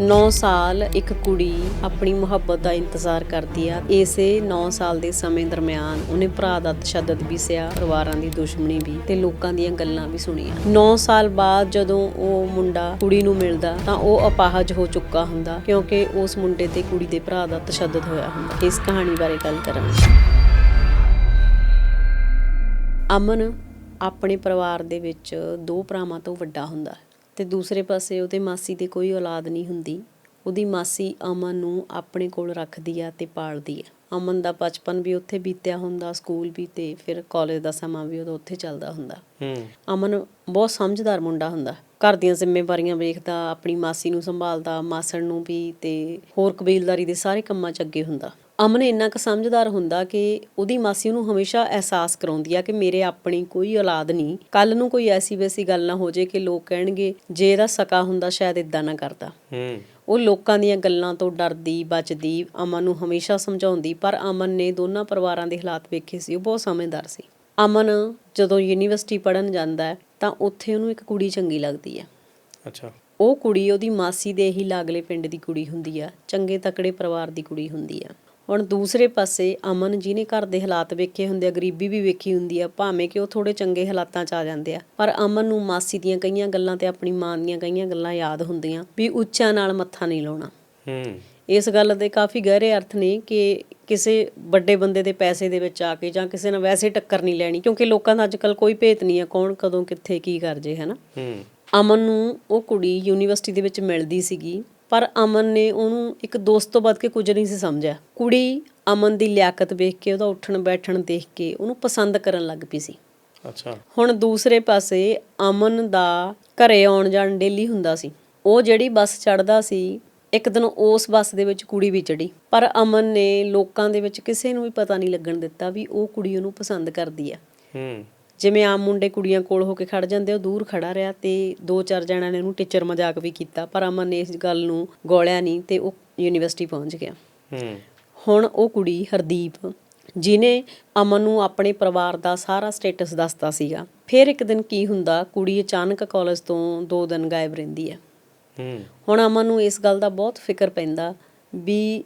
9 ਸਾਲ ਇੱਕ ਕੁੜੀ ਆਪਣੀ ਮੁਹੱਬਤ ਦਾ ਇੰਤਜ਼ਾਰ ਕਰਦੀ ਆ। ਇਸੇ 9 ਸਾਲ ਦੇ ਸਮੇਂ ਦਰਮਿਆਨ ਉਹਨੇ ਭਰਾ ਦਾ ਤਸ਼ੱਦਦ ਵੀ ਸਿਆ, ਪਰਿਵਾਰਾਂ ਦੀ ਦੁਸ਼ਮਣੀ ਵੀ ਤੇ ਲੋਕਾਂ ਦੀਆਂ ਗੱਲਾਂ ਵੀ ਸੁਣੀਆਂ। 9 ਸਾਲ ਬਾਅਦ ਜਦੋਂ ਉਹ ਮੁੰਡਾ ਕੁੜੀ ਨੂੰ ਮਿਲਦਾ ਤਾਂ ਉਹ ਅਪਾਹਜ ਹੋ ਚੁੱਕਾ ਹੁੰਦਾ ਕਿਉਂਕਿ ਉਸ ਮੁੰਡੇ ਤੇ ਕੁੜੀ ਦੇ ਭਰਾ ਦਾ ਤਸ਼ੱਦਦ ਹੋਇਆ ਹੁੰਦਾ। ਇਸ ਕਹਾਣੀ ਬਾਰੇ ਗੱਲ ਕਰਾਂਗੇ। ਅਮਨ ਆਪਣੇ ਪਰਿਵਾਰ ਦੇ ਵਿੱਚ ਦੋ ਭਰਾਵਾਂ ਤੋਂ ਵੱਡਾ ਹੁੰਦਾ। ਹੈ ਤੇ ਦੂਸਰੇ ਪਾਸੇ ਉਹਦੇ ਮਾਸੀ ਦੀ ਕੋਈ ਔਲਾਦ ਨਹੀਂ ਹੁੰਦੀ। ਉਹਦੀ ਮਾਸੀ ਅਮਨ ਨੂੰ ਆਪਣੇ ਕੋਲ ਰੱਖਦੀ ਆ ਤੇ ਪਾਲਦੀ ਆ। ਅਮਨ ਦਾ ਬਚਪਨ ਵੀ ਉੱਥੇ ਬੀਤਿਆ ਹੁੰਦਾ ਸਕੂਲ ਵੀ ਤੇ ਫਿਰ ਕਾਲਜ ਦਾ ਸਮਾਂ ਵੀ ਉਹਦਾ ਉੱਥੇ ਚੱਲਦਾ ਹੁੰਦਾ। ਅਮਨ ਬਹੁਤ ਸਮਝਦਾਰ ਮੁੰਡਾ ਹੁੰਦਾ। ਘਰ ਦੀਆਂ ਜ਼ਿੰਮੇਵਾਰੀਆਂ ਵੇਖਦਾ ਆਪਣੀ ਮਾਸੀ ਨੂੰ ਸੰਭਾਲਦਾ ਮਾਸੜ ਨੂੰ ਵੀ ਤੇ ਹੋਰ ਕਬੀਲਦਾਰੀ ਦੇ ਸਾਰੇ ਕੰਮਾਂ 'ਚ ਅੱਗੇ ਹੁੰਦਾ। ਅਮਨ ਇੰਨਾ ਕੁ ਸਮਝਦਾਰ ਹੁੰਦਾ ਕਿ ਉਹਦੀ ਮਾਸੀ ਉਹਨੂੰ ਹਮੇਸ਼ਾ ਅਹਿਸਾਸ ਕਰਾਉਂਦੀ ਆ ਕਿ ਮੇਰੇ ਆਪਣੀ ਕੋਈ ਔਲਾਦ ਨਹੀਂ। ਕੱਲ ਨੂੰ ਕੋਈ ਐਸੀ ਵੈਸੀ ਗੱਲ ਨਾ ਹੋ ਜੇ ਕਿ ਲੋਕ ਕਹਿਣਗੇ ਜੇ ਇਹਦਾ ਸਕਾ ਹੁੰਦਾ ਸ਼ਾਇਦ ਇਦਾਂ ਨਾ ਕਰਦਾ। ਹੂੰ। ਉਹ ਲੋਕਾਂ ਦੀਆਂ ਗੱਲਾਂ ਤੋਂ ਡਰਦੀ ਬਚਦੀ ਅਮਨ ਨੂੰ ਹਮੇਸ਼ਾ ਸਮਝਾਉਂਦੀ ਪਰ ਅਮਨ ਨੇ ਦੋਨਾਂ ਪਰਿਵਾਰਾਂ ਦੇ ਹਾਲਾਤ ਵੇਖੇ ਸੀ ਉਹ ਬਹੁਤ ਸਮਝਦਾਰ ਸੀ। ਅਮਨ ਜਦੋਂ ਯੂਨੀਵਰਸਿਟੀ ਪੜਨ ਜਾਂਦਾ ਹੈ ਤਾਂ ਉੱਥੇ ਉਹਨੂੰ ਇੱਕ ਕੁੜੀ ਚੰਗੀ ਲੱਗਦੀ ਹੈ। ਅੱਛਾ। ਉਹ ਕੁੜੀ ਉਹਦੀ ਮਾਸੀ ਦੇ ਹੀ ਲਾਗਲੇ ਪਿੰਡ ਦੀ ਕੁੜੀ ਹੁੰਦੀ ਆ ਚੰਗੇ ਤਕੜੇ ਪਰਿਵਾਰ ਦੀ ਕੁੜੀ ਹੁੰਦੀ ਆ। ਹੁਣ ਦੂਸਰੇ ਪਾਸੇ ਅਮਨ ਜਿਹਨੇ ਘਰ ਦੇ ਹਾਲਾਤ ਵੇਖੇ ਹੁੰਦੇ ਆ ਗਰੀਬੀ ਵੀ ਵੇਖੀ ਹੁੰਦੀ ਆ ਭਾਵੇਂ ਕਿ ਉਹ ਥੋੜੇ ਚੰਗੇ ਹਾਲਾਤਾਂ 'ਚ ਆ ਜਾਂਦੇ ਆ ਪਰ ਅਮਨ ਨੂੰ ਮਾਸੀ ਦੀਆਂ ਕਈਆਂ ਗੱਲਾਂ ਤੇ ਆਪਣੀ ਮਾਂ ਦੀਆਂ ਕਈਆਂ ਗੱਲਾਂ ਯਾਦ ਹੁੰਦੀਆਂ ਵੀ ਉੱਚਾ ਨਾਲ ਮੱਥਾ ਨਹੀਂ ਲਾਉਣਾ। ਹੂੰ। ਇਸ ਗੱਲ ਦੇ ਕਾਫੀ ਗਹਿਰੇ ਅਰਥ ਨੇ ਕਿ ਕਿਸੇ ਵੱਡੇ ਬੰਦੇ ਦੇ ਪੈਸੇ ਦੇ ਵਿੱਚ ਆ ਕੇ ਜਾਂ ਕਿਸੇ ਨਾਲ ਵੈਸੇ ਟੱਕਰ ਨਹੀਂ ਲੈਣੀ ਕਿਉਂਕਿ ਲੋਕਾਂ ਦਾ ਅੱਜਕੱਲ ਕੋਈ ਭੇਤ ਨਹੀਂ ਆ ਕੌਣ ਕਦੋਂ ਕਿੱਥੇ ਕੀ ਕਰ ਜੇ ਹੈਨਾ ਹੂੰ। ਅਮਨ ਨੂੰ ਉਹ ਕੁੜੀ ਯੂਨੀਵਰਸਿਟੀ ਦੇ ਵਿੱਚ ਮਿਲਦੀ ਸੀਗੀ ਪਰ ਅਮਨ ਨੇ ਉਹਨੂੰ ਇੱਕ ਦੋਸਤ ਤੋਂ ਵੱਧ ਕੇ ਕੁਝ ਨਹੀਂ ਸੀ ਸਮਝਿਆ। ਕੁੜੀ ਅਮਨ ਦੀ ਲਿਆਕਤ ਵੇਖ ਕੇ ਉਹਦਾ ਉੱਠਣ ਬੈਠਣ ਦੇਖ ਕੇ ਉਹਨੂੰ ਪਸੰਦ ਕਰਨ ਲੱਗ ਪਈ ਸੀ। ਅੱਛਾ। ਹੁਣ ਦੂਸਰੇ ਪਾਸੇ ਅਮਨ ਦਾ ਘਰੇ ਆਉਣ ਜਾਣ ਡੇਲੀ ਹੁੰਦਾ ਸੀ। ਉਹ ਜਿਹੜੀ ਬੱਸ ਚੜਦਾ ਸੀ ਇੱਕ ਦਿਨ ਉਸ ਬੱਸ ਦੇ ਵਿੱਚ ਕੁੜੀ ਵੀ ਚੜੀ ਪਰ ਅਮਨ ਨੇ ਲੋਕਾਂ ਦੇ ਵਿੱਚ ਕਿਸੇ ਨੂੰ ਵੀ ਪਤਾ ਨਹੀਂ ਲੱਗਣ ਦਿੱਤਾ ਵੀ ਉਹ ਕੁੜੀ ਉਹਨੂੰ ਪਸੰਦ ਕਰਦੀ ਆ ਹੂੰ। ਜਿਵੇਂ ਆਮ ਮੁੰਡੇ ਕੁੜੀਆਂ ਕੋਲ ਹੋ ਕੇ ਖੜ ਜਾਂਦੇ ਉਹ ਦੂਰ ਖੜਾ ਰਿਹਾ ਤੇ ਦੋ ਚਾਰ ਜਣਿਆਂ ਨੇ ਉਹਨੂੰ ਟੀਚਰ ਮਜ਼ਾਕ ਵੀ ਕੀਤਾ ਪਰ ਅਮਨ ਨੇ ਇਸ ਗੱਲ ਨੂੰ ਗੋਲਿਆ ਨਹੀਂ ਤੇ ਉਹ ਯੂਨੀਵਰਸਿਟੀ ਪਹੁੰਚ ਗਿਆ। ਹੂੰ। ਹੁਣ ਉਹ ਕੁੜੀ ਹਰਦੀਪ ਜਿਨੇ ਅਮਨ ਨੂੰ ਆਪਣੇ ਪਰਿਵਾਰ ਦਾ ਸਾਰਾ ਸਟੇਟਸ ਦੱਸਦਾ ਸੀਗਾ ਫਿਰ ਇੱਕ ਦਿਨ ਕੀ ਹੁੰਦਾ ਕੁੜੀ ਅਚਾਨਕ ਕਾਲਜ ਤੋਂ ਦੋ ਦਿਨ ਗਾਇਬ ਰਹਿੰਦੀ ਹੈ। ਹੂੰ। ਹੁਣ ਅਮਨ ਨੂੰ ਇਸ ਗੱਲ ਦਾ ਬਹੁਤ ਫਿਕਰ ਪੈਂਦਾ ਵੀ